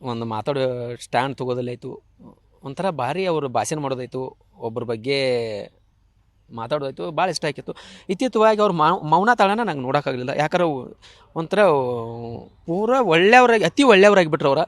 ಒಂದು ಮಾತಾಡೋ ಸ್ಟ್ಯಾಂಡ್ ತೊಗೋದಲ್ಲಾಯಿತು ಒಂಥರ ಭಾರಿ ಅವರು ಭಾಷಣ ಮಾಡೋದಾಯಿತು. ಒಬ್ಬರ ಬಗ್ಗೆ ಮಾತಾಡೋದಾಯ್ತು. ಭಾಳ ಇಷ್ಟ ಆಕಿತ್ತು ಇತ್ತೀತ್ವಾಗಿ ಅವ್ರು ಮೌನ ತಾಳನ ನಂಗೆ ನೋಡೋಕ್ಕಾಗಲಿಲ್ಲ. ಯಾಕಂದ್ರೆ ಒಂಥರ ಪೂರ ಒಳ್ಳೆಯವ್ರಾಗಿ, ಅತಿ ಒಳ್ಳೆಯವ್ರಾಗಿ ಬಿಟ್ರು ಅವ್ರ.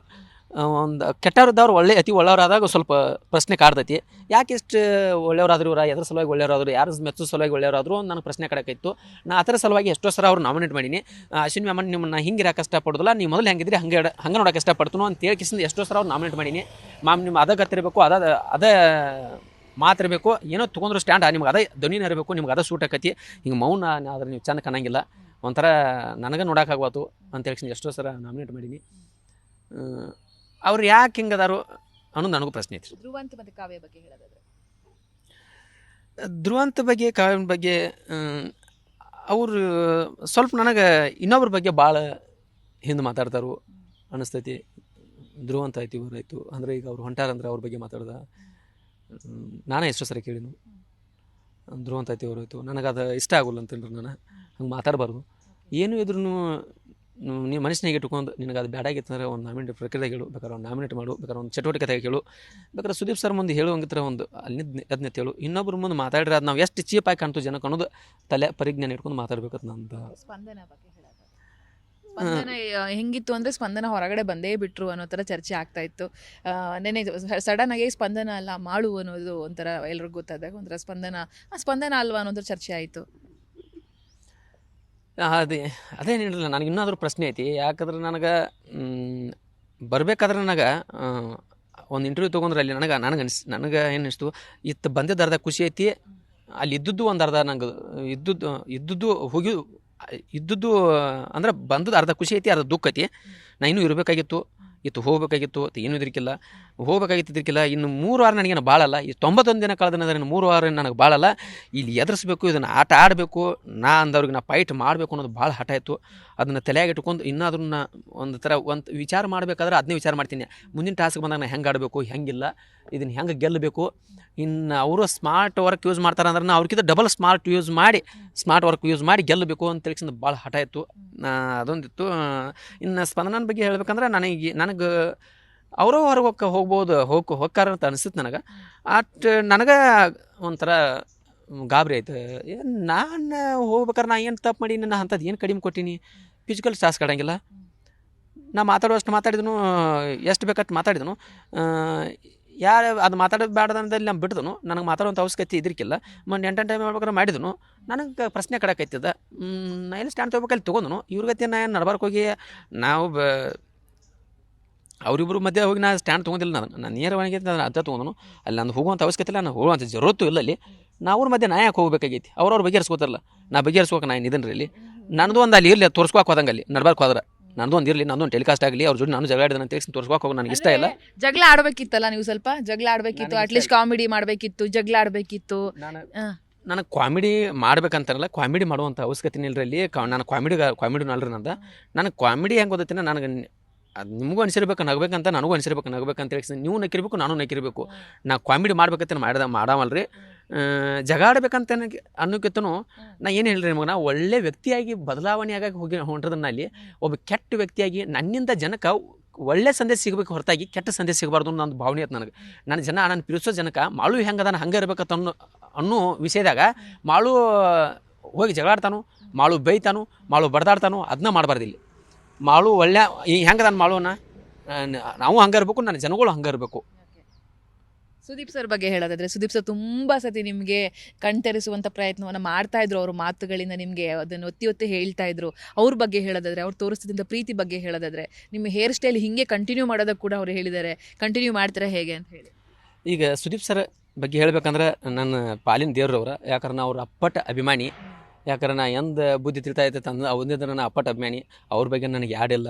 ಒಂದು ಕೆಟ್ಟವ್ರದ್ದವ್ರು ಒಳ್ಳೆ, ಅತಿ ಒಳ್ಳೆಯವರಾದಾಗ ಸ್ವಲ್ಪ ಪ್ರಶ್ನೆ ಕಾಡ್ತೈತಿ. ಯಾಕೆ ಇಷ್ಟು ಒಳ್ಳೆಯವರಾದ್ರು ಇವ್ರ ಎದ್ರ ಸಲುವಾಗಿ ಒಳ್ಳೆಯವರಾದ್ರು, ಯಾರು ಮೆಚ್ಚು ಸಲುವಾಗಿ ಒಳ್ಳೆಯವರಾದ್ರು ಅಂತ ನನಗೆ ಪ್ರಶ್ನೆ ಕಾಡಕ್ಕಾಯ್ತು ನಾ ಅದರ ಸಲುವಾಗಿ ಎಷ್ಟೋ ಸಲ ಅವ್ರು ನಾಮಿನೇಟ್ ಮಾಡೀನಿ. ಅಶ್ವಿನಿ ಮ್ಯಾಮನ್ ನಿಮ್ಮನ್ನ ಹಿಂಗೆ ಇರೋಕೆ ಇಷ್ಟಪಡೋದಿಲ್ಲ ನೀವು ಮೊದಲು ಹೆಂಗಿದ್ರಿ ಹಂಗೆ ಹಂಗೆ ನೋಡೋಕೆ ಇಷ್ಟಪಡ್ತನು ಅಂತ ಹೇಳಿ ಕಿಸಿಂದ ಎಷ್ಟೋ ಸಲ ಅವ್ರು ನಾಮಿನೇಟ್ ಮಾಡೀನಿ. ಮ್ಯಾಮ್ ನಿಮ್ಮ ಅದ ಗತ್ತಿರಬೇಕು ಅದ ಮಾತು ಮಾತಿರಬೇಕು ಏನೋ ತೊಗೊಂಡ್ರು ಸ್ಟ್ಯಾಂಡ್ ನಿಮ್ಗೆ ಅದೇ ಧ್ವನಿನ ಇರಬೇಕು, ನಿಮ್ಗೆ ಅದೇ ಸೂಟ್ ಆಕತಿ. ಹಿಂಗೆ ಮೌನ ಆದ್ರೆ ನೀವು ಚೆಂದ ಕಾಣಂಗಿಲ್ಲ. ಒಂಥರ ನನಗೆ ನೋಡೋಕ್ಕಾಗ್ಬಾತು ಅಂತ ಹೇಳಿ ಎಷ್ಟೋ ಸಲ ನಾಮಿನೇಟ್ ಮಾಡೀನಿ. ಅವ್ರು ಯಾಕೆ ಹಿಂಗದಾರು ಅನ್ನೋದು ನನಗೂ ಪ್ರಶ್ನೆ ಐತಿ ಧ್ರುವಂತ ಮತ್ತು ಕಾವ್ಯ ಬಗ್ಗೆ ಹೇಳೋದಾದ್ರೆ. ಧ್ರುವಂತ ಬಗ್ಗೆ ಕಾವ್ಯನ ಬಗ್ಗೆ ಅವರು ಸ್ವಲ್ಪ ನನಗೆ ಇನ್ನೊಬ್ರ ಬಗ್ಗೆ ಭಾಳ ಹಿಂದೆ ಮಾತಾಡ್ತಾರು ಅನ್ನಿಸ್ತೈತಿ ಧ್ರುವಂತ ಆಯ್ತು ಇವ್ರು ಆಯಿತು. ಅಂದರೆ ಈಗ ಅವ್ರು ಹೊಂಟಾರಂದ್ರೆ ಅವ್ರ ಬಗ್ಗೆ ಮಾತಾಡ್ದ. ನಾನೇ ಎಷ್ಟೋ ಸರಿ ಕೇಳಿನು ಧ್ರುವಂತ ಆಯ್ತು ಇವ್ರು ಆಯಿತು. ನನಗೆ ಅದು ಇಷ್ಟ ಆಗೋಲ್ಲ ಅಂತಂದ್ರೆ ನಾನು. ಹಂಗೆ ಮಾತಾಡಬಾರ್ದು. ಏನು ಇದ್ರೂ ನೀ ಮನುಷ್ಯನಾಗ ಇಟ್ಕೊಂಡು ನಿನಗೆ ಅದು ಬೇಡಾಗಿತ್ತಂದ್ರೆ ಒಂದು ನಾಮಿನೇಟ್ ಪ್ರಕ್ರಿಯೆ ಹೇಳು ಬೇಕಾದ್ರೆ ಒಂದು ನಾಮಿನೇಟ್ ಮಾಡು ಬೇಕಾದ್ರೆ ಒಂದು ಚಟುವಟಿಕೆ ಹೇಳು ಬೇಕಾದ್ರೆ ಸುದೀಪ್ ಸರ್ ಮುಂದೆ ಹೇಳುವಂಗಿದ್ರೆ ಒಂದು ಅಲ್ಲಿ ಅದನ್ನ ಹೇಳು. ಇನ್ನೊಬ್ರ ಮುಂದೆ ಮಾತಾಡ್ರಿ ಅದು ನಾವು ಎಷ್ಟು ಚೀಪ್ ಆಗಿ ಕಾಣ್ತು ಜನಕ್ಕೆ ಅನ್ನೋದು ತಲೆ ಪರಿಜ್ಞಾನ ಇಟ್ಕೊಂಡು ಮಾತಾಡ್ಬೇಕಂತ ನಂದು. ಸ್ಪಂದನ ಬಗ್ಗೆ ಹೇಳೋದಾದ್ರೆ ಸ್ಪಂದನ ಹೆಂಗಿತ್ತು ಅಂದ್ರೆ ಸ್ಪಂದನ ಹೊರಗಡೆ ಬಂದೇ ಬಿಟ್ರು ಅನ್ನೋ ಥರ ಚರ್ಚೆ ಆಗ್ತಾ ಇತ್ತು. ನೆನೆ ಸಡನ್ ಆಗಿ ಸ್ಪಂದನ ಅಲ್ಲ ಮಾಡು ಅನ್ನೋದು ಒಂಥರ ಎಲ್ರಿಗೂ ಗೊತ್ತಾದಾಗ ಒಂಥರ ಸ್ಪಂದನ ಸ್ಪಂದನ ಅಲ್ವಾ ಅನ್ನೋದ್ರ ಚರ್ಚೆ ಆಯಿತು. ಅದೇ ಅದೇನಿರಲಿಲ್ಲ ನನಗೆ ಇನ್ನಾದರೂ ಪ್ರಶ್ನೆ ಐತಿ. ಯಾಕಂದ್ರೆ ನನಗೆ ಬರಬೇಕಾದ್ರೆ ನನಗೆ ಒಂದು ಇಂಟರ್ವ್ಯೂ ತೊಗೊಂಡ್ರೆ ಅಲ್ಲಿ ನನಗೆ ನನಗೆ ಅನಿಸ್, ನನಗೆ ಏನು ಅನಿಸ್ತು? ಇತ್ತು ಬಂದಿದ್ದು ಅರ್ಧ ಖುಷಿ ಐತಿ, ಅಲ್ಲಿ ಇದ್ದದ್ದು ಒಂದು ಅರ್ಧ ನಂಗೆ, ಇದ್ದದ್ದು ಇದ್ದದ್ದು ಹೋಗಿ, ಇದ್ದದ್ದು ಅಂದ್ರೆ ಬಂದದ್ದು ಅರ್ಧ ಖುಷಿ ಐತಿ, ಅರ್ಧ ದುಃಖ ಐತಿ. ನಾ ಇನ್ನೂ ಇರಬೇಕಾಗಿತ್ತು. ಇತ್ತು, ಹೋಗಬೇಕಾಗಿತ್ತು ಅದು ಏನೂ ಇದ್ರಿಕಿಲ್ಲ ಹೋಗ್ಬೇಕಾಗಿತ್ತು ಇದಕ್ಕಿಲ್ಲ ಇನ್ನು ಮೂರು ವಾರ ನನಗೇನು ಭಾಳಲ್ಲ ಈ ತೊಂಬತ್ತೊಂದು ದಿನ ಕಳೆದ ಇನ್ನು ಮೂರು ವಾರ ನನಗೆ ಬಾಳಲ್ಲ. ಇಲ್ಲಿ ಎದುರಿಸ್ಬೇಕು, ಇದನ್ನು ಆಟ ಆಡಬೇಕು, ನಾ ಅಂದವ್ರಿಗೆ ನಾ ಫೈಟ್ ಮಾಡಬೇಕು ಅನ್ನೋದು ಭಾಳ ಹಠ ಇತ್ತು. ಅದನ್ನು ತಲೆಯಾಗಿ ಇಟ್ಕೊಂಡು ಇನ್ನೂ ಅದನ್ನ ಒಂದು ಥರ ಒಂದು ವಿಚಾರ ಮಾಡಬೇಕಾದ್ರೆ ಅದನ್ನೇ ವಿಚಾರ ಮಾಡ್ತೀನಿ. ಮುಂದಿನ ಟಾಸ್ಕ್ ಬಂದಾಗ ನಾನು ಹೆಂಗೆ ಆಡಬೇಕು, ಹೆಂಗಿಲ್ಲ, ಇದನ್ನು ಹೆಂಗೆ ಗೆಲ್ಲಬೇಕು ಇನ್ನು ಅವರು ಸ್ಮಾರ್ಟ್ ವರ್ಕ್ ಯೂಸ್ ಮಾಡ್ತಾರೆ ಅಂದ್ರೆ ನಾ ಅವ್ರಿಗಿಂತ ಡಬಲ್ ಸ್ಮಾರ್ಟ್ ಯೂಸ್ ಮಾಡಿ ಸ್ಮಾರ್ಟ್ ವರ್ಕ್ ಯೂಸ್ ಮಾಡಿ ಗೆಲ್ಲಬೇಕು ಅಂತ ತಿಳಿಸಿದ ಭಾಳ ಹಠ ಇತ್ತು. ಅದೊಂದಿತ್ತು. ಇನ್ನು ಸ್ಪಂದನ ಬಗ್ಗೆ ಹೇಳ್ಬೇಕಂದ್ರೆ ನನಗೆ ನನಗೆ ಅವರು ಹೊರಗೆ ಹೋಗಿ ಹೋಗ್ಬೋದು ಹೋಗಿ ಹೊಕ್ಕಾರ ಅಂತ ಅನಿಸುತ್ತೆ ನನಗೆ. ಅಟ್ ನನಗೆ ಒಂಥರ ಗಾಬರಿ ಆಯ್ತು. ಏನು ನಾನು ಹೋಗ್ಬೇಕಾರೆ ನಾ ಏನು ತಪ್ಪು ಮಾಡೀನಿ, ನಾ ಅಂಥದ್ದು ಏನು ಕಡಿಮೆ ಕೊಟ್ಟೀನಿ? ಫಿಸಿಕಲ್ ಟಾಸ್ಕ್ ಕಡಂಗಿಲ್ಲ ನಾ ಮಾತಾಡುವಷ್ಟು ಮಾತಾಡಿದನು, ಎಷ್ಟು ಬೇಕಷ್ಟು ಮಾತಾಡಿದನು. ಯಾರು ಅದು ಮಾತಾಡೋದು ಬೇಡದಂದಲ್ಲಿ ನಾನು ಬಿಡ್ದನು ನನಗೆ ಮಾತಾಡುವಂಥ ಅವಶ್ಯಕತೆ ಇದ್ರಿಕಿಲ್ಲ. ಮೊನ್ನೆ ಎಂಟು ಟೈಮ್ ಮಾಡ್ಬೇಕಾದ್ರೆ ಮಾಡಿದನು. ನನಗೆ ಪ್ರಶ್ನೆ ಕಡಕೈತಿದ್ದ ನಾ ಎಲ್ಲಿ ಸ್ಟ್ಯಾಂಡ್ ತೊಗೋಬೇಕಲ್ಲಿ ತೊಗೊಂಡನು. ಇವ್ರಿಗತ್ತೆ ಗತಿ ನಾ ಏನು ನಡ್ಬಾರ್ಕೋಗಿ ನಾವು ಬ ಅವರಿಬ್ಬರು ಮಧ್ಯೆ ಹೋಗಿ ನಾನು ಸ್ಟ್ಯಾಂಡ್ ತೊಗೊಂಡಿಲ್ಲ. ನಾನು ನಾನು ನೇರವಾಗಿ ನಾನು ಅದ ತೊಗೊಂಡನು. ಅಲ್ಲಿ ನಾನು ಹೋಗುವಂಥ ಅವಶ್ಯಕತೆ ಇಲ್ಲ ನಾನು ಹೋಗುವಂಥ ಜरूरತ್ತು ಇಲ್ಲ ಅಲ್ಲಿ. ನಾವು ಅವ್ರ ಮಧ್ಯೆ ನಾ ಯಾಕೆ ಅವ್ರು ಅವ್ರವ್ರು ಬಗೆಹರಿಸ್ಕೋತಾರಲ್ಲ. ನಾ ಬಗೆಹರಿಸ್ಕೋಕೆ ನಾನು ಇದನ್ನ ರೀ ಇಲ್ಲಿ? ನನ್ನದು ಒಂದು ಅಲ್ಲಿ ಇರಲಿ ತೋರಿಸ್ಕೋಕೆ ಹೋದಂಗೆ ಅಲ್ಲಿ ನಡ್ಬಾರ್ಕ್ ಹೋದ್ರೆ. ನಂದು ಒಂದು ಇರಲಿ ನಂದು ಒಂದು ಟೆಲಿಕಾಸ್ಟ್ ಆಗಲಿ ಅವ್ರ ಜೊತೆ ನಾನು ಜಗಳ ಅಂತ ತಿಳಿಸಿ ತೋರಿಸ್ಕೋಕೆ ಹೋಗಿ ನನಗೆ ಇಷ್ಟ ಇಲ್ಲ. ಜಗಳ ಆಡಬೇಕಿತ್ತಲ್ಲ ನೀವು ಸ್ವಲ್ಪ? ಜಗಳ ಆಡಬೇಕಿತ್ತು ಅಟ್ಲೀಸ್ಟ್ ಕಾಮಿಡಿ ಮಾಡಬೇಕಿತ್ತು ಜಗಳ ಆಡಬೇಕಿತ್ತು. ನಾನು ನನಗೆ ಕಾಮಿಡಿ ಮಾಡ್ಬೇಕಂತಾರಲ್ಲ ಕಾಮಿಡಿ ಮಾಡುವಂಥ ಅವಶ್ಯಕತೆ ಇಲ್ಲರಲ್ಲಿ ಅಲ್ಲಿ. ಕಾ ನಾನು ಕಾಮಿಡಿ ಕಾಮಿಡಿ ಅಲ್ರಿ ನಂದು. ನನಗೆ ಕಾಮಿಡಿ ಹೆಂಗೆ ಓದತ್ತಿನ ನನಗೆ ಅದು ನಿಮಗೂ ಅನಿಸಿರ್ಬೇಕು ನಗಬೇಕಂತ ನನಗೂ ಅನಿಸಿರ್ಬೇಕು ನಗಬೇಕಂತ ಹೇಳಿ ನೀವು ನಕ್ಕಿರ್ಬೇಕು ನಾನು ನಕ್ಕಿರ್ಬೇಕು. ನಾ ಕಾಮಿಡಿ ಮಾಡ್ಬೇಕಂತ ಮಾಡ್ದ ರೀ ಜಗಾಡ್ಬೇಕಂತ ನನಗೆ ಅನ್ನೋಕ್ಕಿಂತನೂ ನಾ ಏನು ಹೇಳ್ರಿ ನಿಮಗೆ ನಾ ಒಳ್ಳೆ ವ್ಯಕ್ತಿಯಾಗಿ ಬದಲಾವಣೆ ಆಗಾಗ ಹೋಗಿ ಹೊಂಟ್ರದನ್ನ ಅಲ್ಲಿ ಒಬ್ಬ ಕೆಟ್ಟ ವ್ಯಕ್ತಿಯಾಗಿ ನನ್ನಿಂದ ಜನಕ್ಕೆ ಒಳ್ಳೆ ಸಂದೇಶ ಸಿಗಬೇಕು ಹೊರತಾಗಿ ಕೆಟ್ಟ ಸಂದೇಶ ಸಿಗಬಾರ್ದು ಅನ್ನೋ ಒಂದು ಭಾವನೆ ಇತ್ತು ನನಗೆ. ನನ್ನ ಜನ ನಾನು ಪಿರಿಸೋ ಜನಕ್ಕೆ ಮಾಳು ಹೆಂಗದಾನ ಹಂಗೆ ಇರ್ಬೇಕಂತ ಅನ್ನೋ ಅನ್ನೋ ವಿಷಯದಾಗ ಮಾಳು ಹೋಗಿ ಜಗಳಾಡ್ತಾನು ಮಾಳು ಬೈತಾನು ಮಾಳು ಬಡ್ದಾಡ್ತಾನು ಅದನ್ನ ಮಾಡಬಾರ್ದು ಇಲ್ಲಿ ಮಾಳು ಒಳ್ಳೆ ಈ ನಾನು ಮಾಳುನ? ನಾವು ಹಂಗ ಇರಬೇಕು ನನ್ನ ಜನಗಳು ಹಂಗ ಇರಬೇಕು. ಸುದೀಪ್ ಸರ್ ಬಗ್ಗೆ ಹೇಳೋದಾದ್ರೆ ಸುದೀಪ್ ಸರ್ ತುಂಬಾ ಸತಿ ನಿಮಗೆ ಕಣ್ತರಿಸುವಂಥ ಪ್ರಯತ್ನವನ್ನು ಮಾಡ್ತಾ ಇದ್ರು ಅವ್ರ ಮಾತುಗಳಿಂದ ನಿಮಗೆ ಅದನ್ನು ಒತ್ತಿ ಒತ್ತಿ ಹೇಳ್ತಾ ಇದ್ರು. ಅವ್ರ ಬಗ್ಗೆ ಹೇಳೋದಾದ್ರೆ ಅವ್ರು ತೋರಿಸ್ತಿದ್ದ ಪ್ರೀತಿ ಬಗ್ಗೆ ಹೇಳೋದಾದ್ರೆ ನಿಮ್ಮ ಹೇರ್ ಸ್ಟೈಲ್ ಹಿಂಗೆ ಕಂಟಿನ್ಯೂ ಮಾಡೋದಕ್ಕೆ ಕೂಡ ಅವ್ರು ಹೇಳಿದ್ದಾರೆ. ಕಂಟಿನ್ಯೂ ಮಾಡ್ತಾರೆ ಹೇಗೆ ಅಂತ ಹೇಳಿ. ಈಗ ಸುದೀಪ್ ಸರ್ ಬಗ್ಗೆ ಹೇಳ್ಬೇಕಂದ್ರೆ ನನ್ನ ಪಾಲಿನ ದೇವ್ರವ್ರ ಯಾಕಂದ್ರೆ ಅವ್ರ ಅಪ್ಪಟ ಅಭಿಮಾನಿ. ಯಾಕಂದ್ರೆ ನಾ ಎಂದ ಬುದ್ಧಿ ತಿಳ್ತಾ ಇರ್ತೈತೆ ಅಂದ್ರೆ ಅವನಿಂದ ನಾನು ಅಪ್ಪಟ ಅಭಿಮಾನಿ. ಅವ್ರ ಬಗ್ಗೆ ನನಗೆ ಯಾಡಿಲ್ಲ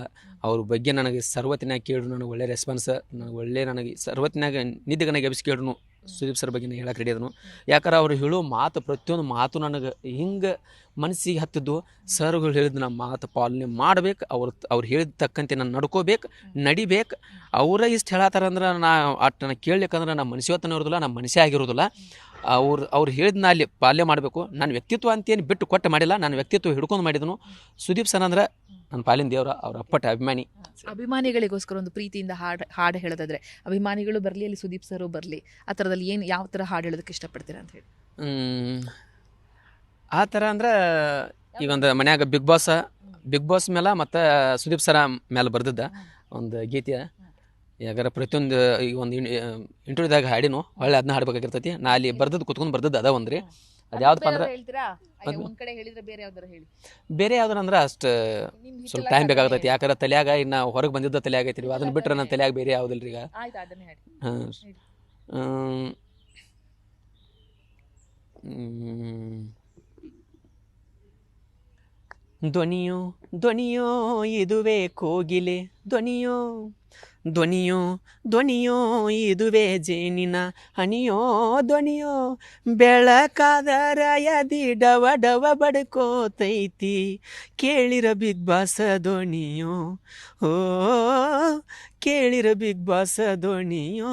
ಅವ್ರ ಬಗ್ಗೆ ನನಗೆ ಸರ್ವತ್ತಿನಾಗ ಕೇಳು ನನಗೆ ಒಳ್ಳೆ ರೆಸ್ಪಾನ್ಸ್ ನನಗೆ ಒಳ್ಳೆ ನನಗೆ ಸರ್ವತ್ತಿನಾಗ ನಿದ್ದೆಗನಾಗ ಎಬ್ಸಿ ಕೇಳು ಸುದೀಪ್ ಸರ್ ಬಗ್ಗೆ ಹೇಳಕ್ಕೆ ರೆಡಿ ಅದನು. ಯಾಕಂದ್ರೆ ಅವ್ರು ಹೇಳೋ ಮಾತು, ಪ್ರತಿಯೊಂದು ಮಾತು ನನಗೆ ಹಿಂಗೆ ಮನಸ್ಸಿಗೆ ಹತ್ತಿದ್ದು. ಸರ್ಗಳು ಹೇಳಿದ ನಮ್ಮ ಮಾತು ಪಾಲನೆ ಮಾಡ್ಬೇಕು. ಅವ್ರು ಅವ್ರು ಹೇಳಿದ ತಕ್ಕಂತೆ ನಾನು ನಡ್ಕೋಬೇಕು, ನಡಿಬೇಕು. ಅವರ ಇಷ್ಟು ಹೇಳತ್ತಾರಂದ್ರೆ ನಾ ಅಟ್ ನನಗೆ ಕೇಳಲಿಕ್ಕಂದ್ರೆ ನಮ್ಮ ಮನುಷ್ಯವತ್ತನ ಇರೋದಿಲ್ಲ ನಮ್ಮ ಮನಸ್ಸೇ ಆಗಿರೋದಿಲ್ಲ. ಅವ್ರು ಅವ್ರು ಹೇಳಿದ್ನ ಅಲ್ಲಿ ಪಾಲನೆ ಮಾಡಬೇಕು. ನನ್ನ ವ್ಯಕ್ತಿತ್ವ ಅಂತೇನು ಬಿಟ್ಟು ಕೊಟ್ಟು ಮಾಡಿಲ್ಲ ನಾನು ವ್ಯಕ್ತಿತ್ವ ಹಿಡ್ಕೊಂಡು ಮಾಡಿದನು. ಸುದೀಪ್ ಸರ್ ಅಂದ್ರೆ ನನ್ನ ಪಾಲಿನ ದೇವರ ಅವ್ರ ಅಪ್ಪಟ ಅಭಿಮಾನಿ. ಅಭಿಮಾನಿಗಳಿಗೋಸ್ಕರ ಒಂದು ಪ್ರೀತಿಯಿಂದ ಹಾಡು ಹಾಡು ಹೇಳೋದಾದ್ರೆ ಅಭಿಮಾನಿಗಳು ಬರಲಿ ಅಲ್ಲಿ ಸುದೀಪ್ ಸರು ಬರಲಿ ಆ ಥರದಲ್ಲಿ ಏನು ಯಾವ ಥರ ಹಾಡು ಹೇಳೋದಕ್ಕೆ ಇಷ್ಟಪಡ್ತೀರಾ ಅಂತ ಹೇಳಿ. ಆ ಥರ ಅಂದ್ರೆ ಈಗ ಒಂದು ಮನ್ಯಾಗ ಬಿಗ್ ಬಾಸ್ ಬಿಗ್ ಬಾಸ್ ಮೇಲೆ ಮತ್ತು ಸುದೀಪ್ ಸರ ಮೇಲೆ ಬರ್ದಿದ್ದ ಒಂದು ಗೀತೆ ಯಾಕಂದ್ರೆ ಪ್ರತಿಯೊಂದು ಈ ಒಂದು ಇಂಟರ್ವ್ಯೂದಾಗ ಹಾಡಿನು ಒಳ್ಳೆ ಅದನ್ನ ಹಾಡ್ಬೇಕಾಗಿರ್ತೈತಿ. ನಾ ಅಲ್ಲಿ ಬರ್ದದ್ದು ಕುತ್ಕೊಂಡು ಬರ್ದದ್ದು ಅದ ಒಂದ್ರಿ. ಅದು ಯಾವ್ದಪ್ಪ ಅಂದ್ರೆ ಹೇಳ್ತೀರಾ? ಅದು- ಒಂದ್ ಕಡೆ ಹೇಳಿದ್ರೆ ಬೇರೆ ಯಾವ್ದಾರ ಹೇಳಿ. ಬೇರೆ ಯಾವ್ದಾರ ಅಂದ್ರೆ ಅಷ್ಟು ಸ್ವಲ್ಪ ಟೈಮ್ ಬೇಕಾಗ್ತೈತಿ ಯಾಕಂದ್ರೆ ತಲೆಯಾಗ ಇನ್ನ ಹೊರಗೆ ಬಂದಿದ್ದ ತಲೆಯಾಗ ಐತಿ ಅದನ್ನ ಬಿಟ್ರೆ ನನ್ನ ತಲೆಯಾಗ ಬೇರೆ ಯಾವುದಿಲ್ಲ ಈಗ. ಆಯ್ತು ಅದನ್ನೇ ಹೇಳಿ. ಹಾಂ ಹೇಳಿ. ಧ್ವನಿಯೋ ಧ್ವನಿಯೋ, ಇದುವೇ ಕೋಗಿಲೆ. ಧ್ವನಿಯೋ ಧ್ವನಿಯೋ ಧ್ವನಿಯೋ, ಇದುವೇ ಜೇನಿನ ಹನಿಯೋ. ಧ್ವನಿಯೋ, ಬೆಳಕಾದರ ಯದಿ ಡವ ಡವ ಬಡ್ಕೋತೈತಿ. ಕೇಳಿರ ಬಿಗ್ ಬಾಸ ಧ್ವನಿಯೋ, ಓ, ಕೇಳಿರ ಬಿಗ್ ಬಾಸ ಧ್ವನಿಯೋ.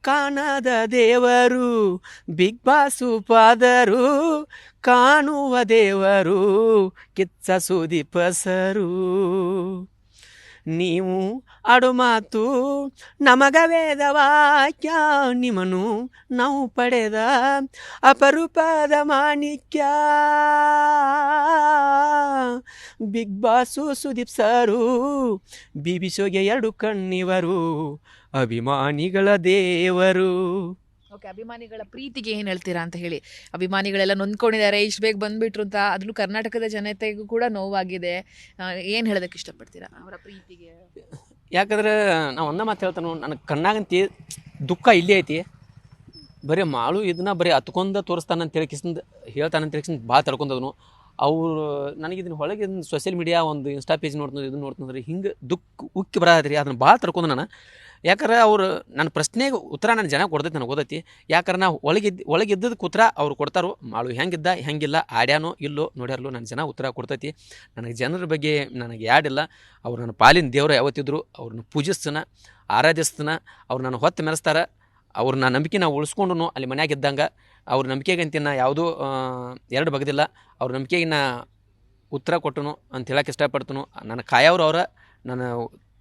ಕಾಣದ ದೇವರು, ಬಿಗ್ ಬಾಸು ಪಾದರು ಕಾಣುವ ದೇವರು, ಕಿಚ್ಚ ಸುದೀಪ ಸರು ನೀವು ಅಡುಮಾತು ನಮಗ ವೇದ ವಾಕ್ಯ ನಿಮನು ನಾವು ಪಡೆದ ಅಪರೂಪದ ಮಾಣಿಕ್ಯ. ಬಿಗ್ ಬಾಸು ಸುದೀಪ್ ಸರು ಬಿಬಿಸೋಗೆ ಎರಡು ಕಣ್ಣಿವರು, ಅಭಿಮಾನಿಗಳ ದೇವರು. ಓಕೆ, ಅಭಿಮಾನಿಗಳ ಪ್ರೀತಿಗೆ ಏನು ಹೇಳ್ತೀರಾ ಅಂತ ಹೇಳಿ. ಅಭಿಮಾನಿಗಳೆಲ್ಲ ನೊಂದ್ಕೊಂಡಿದ್ದಾರೆ, ಇಷ್ಟು ಬೇಗ ಬಂದ್ಬಿಟ್ರು ಅಂತ ಅದನ್ನು ಕರ್ನಾಟಕದ ಜನತೆಗೂ ಕೂಡ ನೋವಾಗಿದೆ. ಏನು ಹೇಳೋದಕ್ಕೆ ಇಷ್ಟಪಡ್ತೀರಾ ಅವರ ಪ್ರೀತಿಗೆ? ಯಾಕಂದ್ರೆ, ನಾವು ಒಂದ ಮಾತು ಹೇಳ್ತಾನು ನನಗೆ ಕಣ್ಣಾಗಂತಿ ದುಃಖ ಇಲ್ಲೇ ಐತಿ. ಬರೀ ಮಾಳು ಇದನ್ನ ಬರೀ ಹತ್ಕೊಂಡ ತೋರಿಸ್ತಾನಂತ ಅಂತ ಹೇಳ್ತಾನಂತ ಹೇಳ್ಕಿಸಿಂದ ಭಾಳ ತಡ್ಕೊಂಡದನು ಅವರು ನನಗೆ ಇದನ್ನ ಒಳಗೆ ಸೋಷಿಯಲ್ ಮೀಡಿಯಾ ಒಂದು ಇನ್ಸ್ಟಾ ಪೇಜ್ ನೋಡ್ತಂದ್ರೆ, ಇದನ್ನ ನೋಡ್ತಂದ್ರೆ, ಹಿಂಗೆ ದುಃಖ ಉಕ್ಕಿ ಬರತ್ರಿ ಅದನ್ನ ಭಾಳ ತಡ್ಕೊಂಡು ನಾನು. ಯಾಕಂದ್ರೆ ಅವರು ನನ್ನ ಪ್ರಶ್ನೆಗೆ ಉತ್ತರ ನನ್ನ ಜನ ಕೊಡ್ತೈತಿ ನನಗೆ ಓದೈತಿ ಯಾಕಂದ್ರೆ ನಾವು ಒಳಗಿದ್ದು ಒಳಗಿದ್ದದಕ್ಕೆ ಉತ್ತರ ಅವ್ರು ಕೊಡ್ತಾರು, ಮಾಳು ಹೆಂಗಿದ್ದ, ಹೆಂಗಿಲ್ಲ, ಆಡ್ಯಾನೋ, ಇಲ್ಲೋ ನೋಡ್ಯಾರಲ್ಲೋ ನನ್ನ ಜನ ಉತ್ತರ ಕೊಡ್ತೈತಿ. ನನಗೆ ಜನರ ಬಗ್ಗೆ ನನಗೆ ಯಾಡಿಲ್ಲ ಅವ್ರು ನನ್ನ ಪಾಲಿನ ದೇವರು ಯಾವತ್ತಿದ್ರು, ಅವ್ರನ್ನ ಪೂಜಿಸ್ತನ, ಆರಾಧಿಸ್ತನ, ಅವ್ರು ನನ್ನ ಹೊತ್ತು ಮೆರೆಸ್ತಾರ, ಅವ್ರು ನನ್ನ ನಂಬಿಕೆ ನಾವು ಉಳಿಸ್ಕೊಂಡು ಅಲ್ಲಿ ಮನ್ಯಾಗ ಇದ್ದಂಗೆ, ಅವ್ರ ನಂಬಿಕೆಗಂತಿನ ಯಾವುದೂ ಎರಡು ಬಗದಿಲ್ಲ. ಅವ್ರ ನಂಬಿಕೆಗಿನ್ನ ನಾ ಉತ್ತರ ಕೊಟ್ಟನು ಅಂತ ಹೇಳಕ್ಕೆ ಇಷ್ಟಪಡ್ತನು. ನನ್ನ ಕಾಯವ್ರು ಅವರ, ನನ್ನ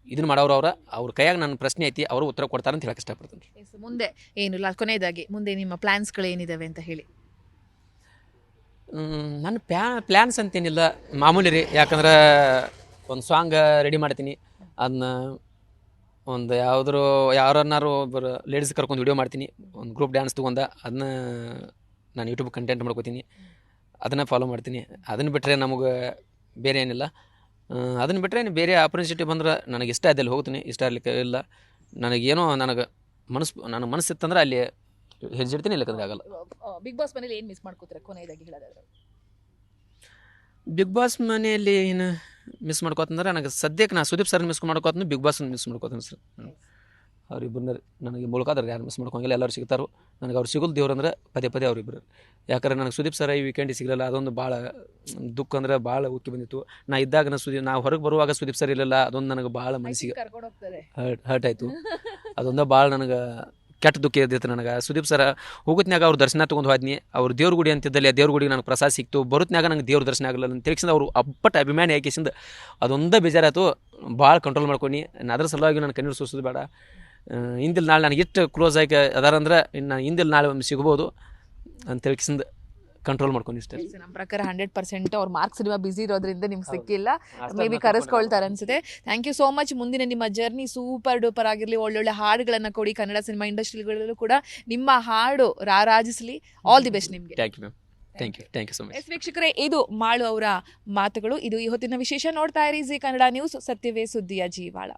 ಇದನ್ನ ಮಾಡೋರು ಅವರ ಅವ್ರ ಕೈಯಾಗ ನನ್ನ ಪ್ರಶ್ನೆ ಐತಿ ಅವರು ಉತ್ತರ ಕೊಡ್ತಾರೆ ಅಂತ ಹೇಳಕ್ಕೆ ಇಷ್ಟಪಡ್ತೀನಿ. ಎಸ್, ಮುಂದೆ ಏನಿಲ್ಲ ಕೊನೆಯದಾಗಿ ಮುಂದೆ ನಿಮ್ಮ ಪ್ಲ್ಯಾನ್ಸ್ಗಳು ಏನಿದಾವೆ ಅಂತ ಹೇಳಿ. ನನ್ನ ಪ್ಯಾ ಪ್ಲ್ಯಾನ್ಸ್ ಅಂತೇನಿಲ್ಲ. ಮಾಮೂಲಿ ರೀ ಯಾಕಂದ್ರೆ ಒಂದು ಸಾಂಗ್ ರೆಡಿ ಮಾಡ್ತೀನಿ. ಅದನ್ನ ಒಂದು ಯಾವ್ದಾರು ಯಾರನ್ನಾರು ಒಬ್ಬರು ಲೇಡೀಸ್ ಕರ್ಕೊಂಡು ವಿಡಿಯೋ ಮಾಡ್ತೀನಿ. ಒಂದು ಗ್ರೂಪ್ ಡ್ಯಾನ್ಸ್ ತೊಗೊಂಡ ಅದನ್ನ ನಾನು ಯೂಟ್ಯೂಬ್ ಕಂಟೆಂಟ್ ಮಾಡ್ಕೋತೀನಿ. ಅದನ್ನು ಫಾಲೋ ಮಾಡ್ತೀನಿ. ಅದನ್ನು ಬಿಟ್ಟರೆ ನಮಗೆ ಬೇರೆ ಏನಿಲ್ಲ. ಅದನ್ನು ಬಿಟ್ಟರೆ ಬೇರೆ ಆಪರ್ಚುನಿಟಿ ಬಂದ್ರೆ ನನಗೆ ಇಷ್ಟ ಅದಲ್ಲಿ ಹೋಗ್ತೀನಿ. ಇಷ್ಟ ಆಗ್ಲಿಕ್ಕೆ ಇಲ್ಲ. ನನಗೇನೋ ನನಗೆ ಮನಸ್ಸು ನನಗೆ ಮನಸ್ಸಿತ್ತಂದ್ರೆ ಅಲ್ಲಿ ಹೆಜ್ಜಿಡ್ತೀನಿ ಇಲ್ಲಕ್ಕಂದ್ರೆ ಆಗಲ್ಲ. ಬಿಗ್ ಬಾಸ್ ಮನೇಲಿ ಏನು ಮಿಸ್ ಮಾಡ್ಕೋತಾರೆ? ಕೊನೆಯದಾಗಿ ಹೇಳೋದಾದ್ರೆ. ಬಿಗ್ ಬಾಸ್ ಮನೆಯಲ್ಲಿ ಏನು ಮಿಸ್ ಮಾಡ್ಕೋತಂದ್ರೆ ನನಗೆ ಸದ್ಯಕ್ಕೆ ನಾನು ಸುದೀಪ್ ಸರ್ ಮಿಸ್ ಮಾಡ್ಕೋತೀನಿ ಬಿಗ್ ಬಾಸ್ ಮಿಸ್ ಮಾಡ್ಕೋತೀನಿ ಸರ್. ಅವ್ರಿಬ್ಬರನ್ನ ನನಗೆ ಮೂಲಕ ಅದ್ರ ಯಾರು ಮಿಸ್ ಮಾಡ್ಕೊಂಗಿಲ್ಲ ಎಲ್ಲರೂ ಸಿಗ್ತಾರೋ. ನನಗೆ ಅವ್ರು ಸಿಗೋದು ದೇವ್ರು ಅಂದ್ರೆ ಪದೇ ಪದೇ ಅವ್ರಿಬ್ಬರು ಯಾಕಂದ್ರೆ ನನಗೆ ಸುದೀಪ್ ಸರ ಈ ವೀಕೆಂಡಿಗೆ ಸಿಗಲಿಲ್ಲ ಅದೊಂದು ಭಾಳ ದುಃಖ ಅಂದ್ರೆ ಭಾಳ ಉಕ್ಕಿ ಬಂದಿತ್ತು. ನಾ ಇದ್ದಾಗ ನಾನು ಸುದೀಪ್ ನಾವು ಹೊರಗೆ ಬರುವಾಗ ಸುದೀಪ್ ಸರ್ ಇರಲಿಲ್ಲ ಅದೊಂದು ನನಗೆ ಭಾಳ ಮನಸ್ಸಿಗೆ ಹರ್ಟ್ ಹರ್ಟ್ ಆಯಿತು. ಅದೊಂದು ಭಾಳ ನನಗೆ ಕೆಟ್ಟ ದುಃಖ ಇದ್ದಿತ್ತು ನನಗೆ. ಸುದೀಪ್ ಸರ ಹೋಗುತ್ನ್ಯಾಗ ಅವ್ರ ದರ್ಶನ ತೊಗೊಂಡು ಹೋದ್ನಿ. ಅವ್ರು ದೇವ್ರ ಗುಡಿ ಅಂತಿದ್ದಲ್ಲಿ ಆ ದೇವ್ರ ಗುಡಿಗೆ ನನಗೆ ಪ್ರಸಾದ ಸಿಕ್ತು. ಬರುತ್ನ್ಯಾಗ ನಂಗೆ ದೇವ್ರ ದರ್ಶನ ಆಗಲ್ಲ ಅಂತ ತಿಳಿಸಿದ ಅವರು ಅಪ್ಪಟ ಅಭಿಮಾನಿ ಆಕಿಸಿಂದ ಅದೊಂದೇ ಬೇಜಾರಾಯ್ತು. ಭಾಳ ಕಂಟ್ರೋಲ್ ಮಾಡ್ಕೊಂಡು. ಅದ್ರ ಸಲುವಾಗಿ ನಾನು ಕಣ್ಣೀರು ಸೂಸೋದು ಬೇಡ. ಆ, ಇಂದಿಲ್ ನಾಳೆ ನನಗೆ ಎಷ್ಟು ಕ್ಲೋಸ್ ಆಗಿ ಅದಾರಂದ್ರೆ ಇನ್ನು ಹಿಂದಿಲ್ ನಾಳೆ ಒಮ್ಮೆ ಸಿಗ್ಬೋದು ಅಂತ ತಿಳಿಸಿಂದ ಕಂಟ್ರೋಲ್ ಮಾಡ್ಕೊಂಡು ಇಷ್ಟೇ. ನಮ್ಮ ಪ್ರಕಾರ ಹಂಡ್ರೆಡ್ ಪರ್ಸೆಂಟ್ ಅವ್ರ ಮಾರ್ಕ್ಸ್ ನಿಮ್ಮ ಬಿಸಿ ಇರೋದ್ರಿಂದ ನಿಮ್ಗೆ ಸಿಕ್ಕಿಲ್ಲ. ಮೇ ಬಿ ಕರೆಸ್ಕೊಳ್ತಾರೆ ಅನ್ಸುತ್ತೆ. ಥ್ಯಾಂಕ್ ಯು ಸೋ ಮಚ್ ಮುಂದಿನ ನಿಮ್ಮ ಜರ್ನಿ ಸೂಪರ್ ಡೂಪರ್ ಆಗಿರಲಿ. ಒಳ್ಳೊಳ್ಳೆ ಹಾಡುಗಳನ್ನು ಕೊಡಿ. ಕನ್ನಡ ಸಿನಿಮಾ ಇಂಡಸ್ಟ್ರಿಗಳಲ್ಲೂ ಕೂಡ ನಿಮ್ಮ ಹಾಡು ರಾರಾಜಿಸಲಿ. ಆಲ್ ದಿ ಬೆಸ್ಟ್ ನಿಮಗೆ. Thank you ma'am thank you thank you so much yes ವೀಕ್ಷಕರೇ ಇದು ಮಾಳು ಅವರ ಮಾತುಗಳು. ಇದು ಇವತ್ತಿನ ಹೊತ್ತಿನ ವಿಶೇಷ ನೋಡ್ತಾ ಇರಿ. ಜಿ ಕನ್ನಡ ನ್ಯೂಸ್ ಸತ್ಯವೇ ಸುದ್ದಿಯ ಜೀವಾಳ.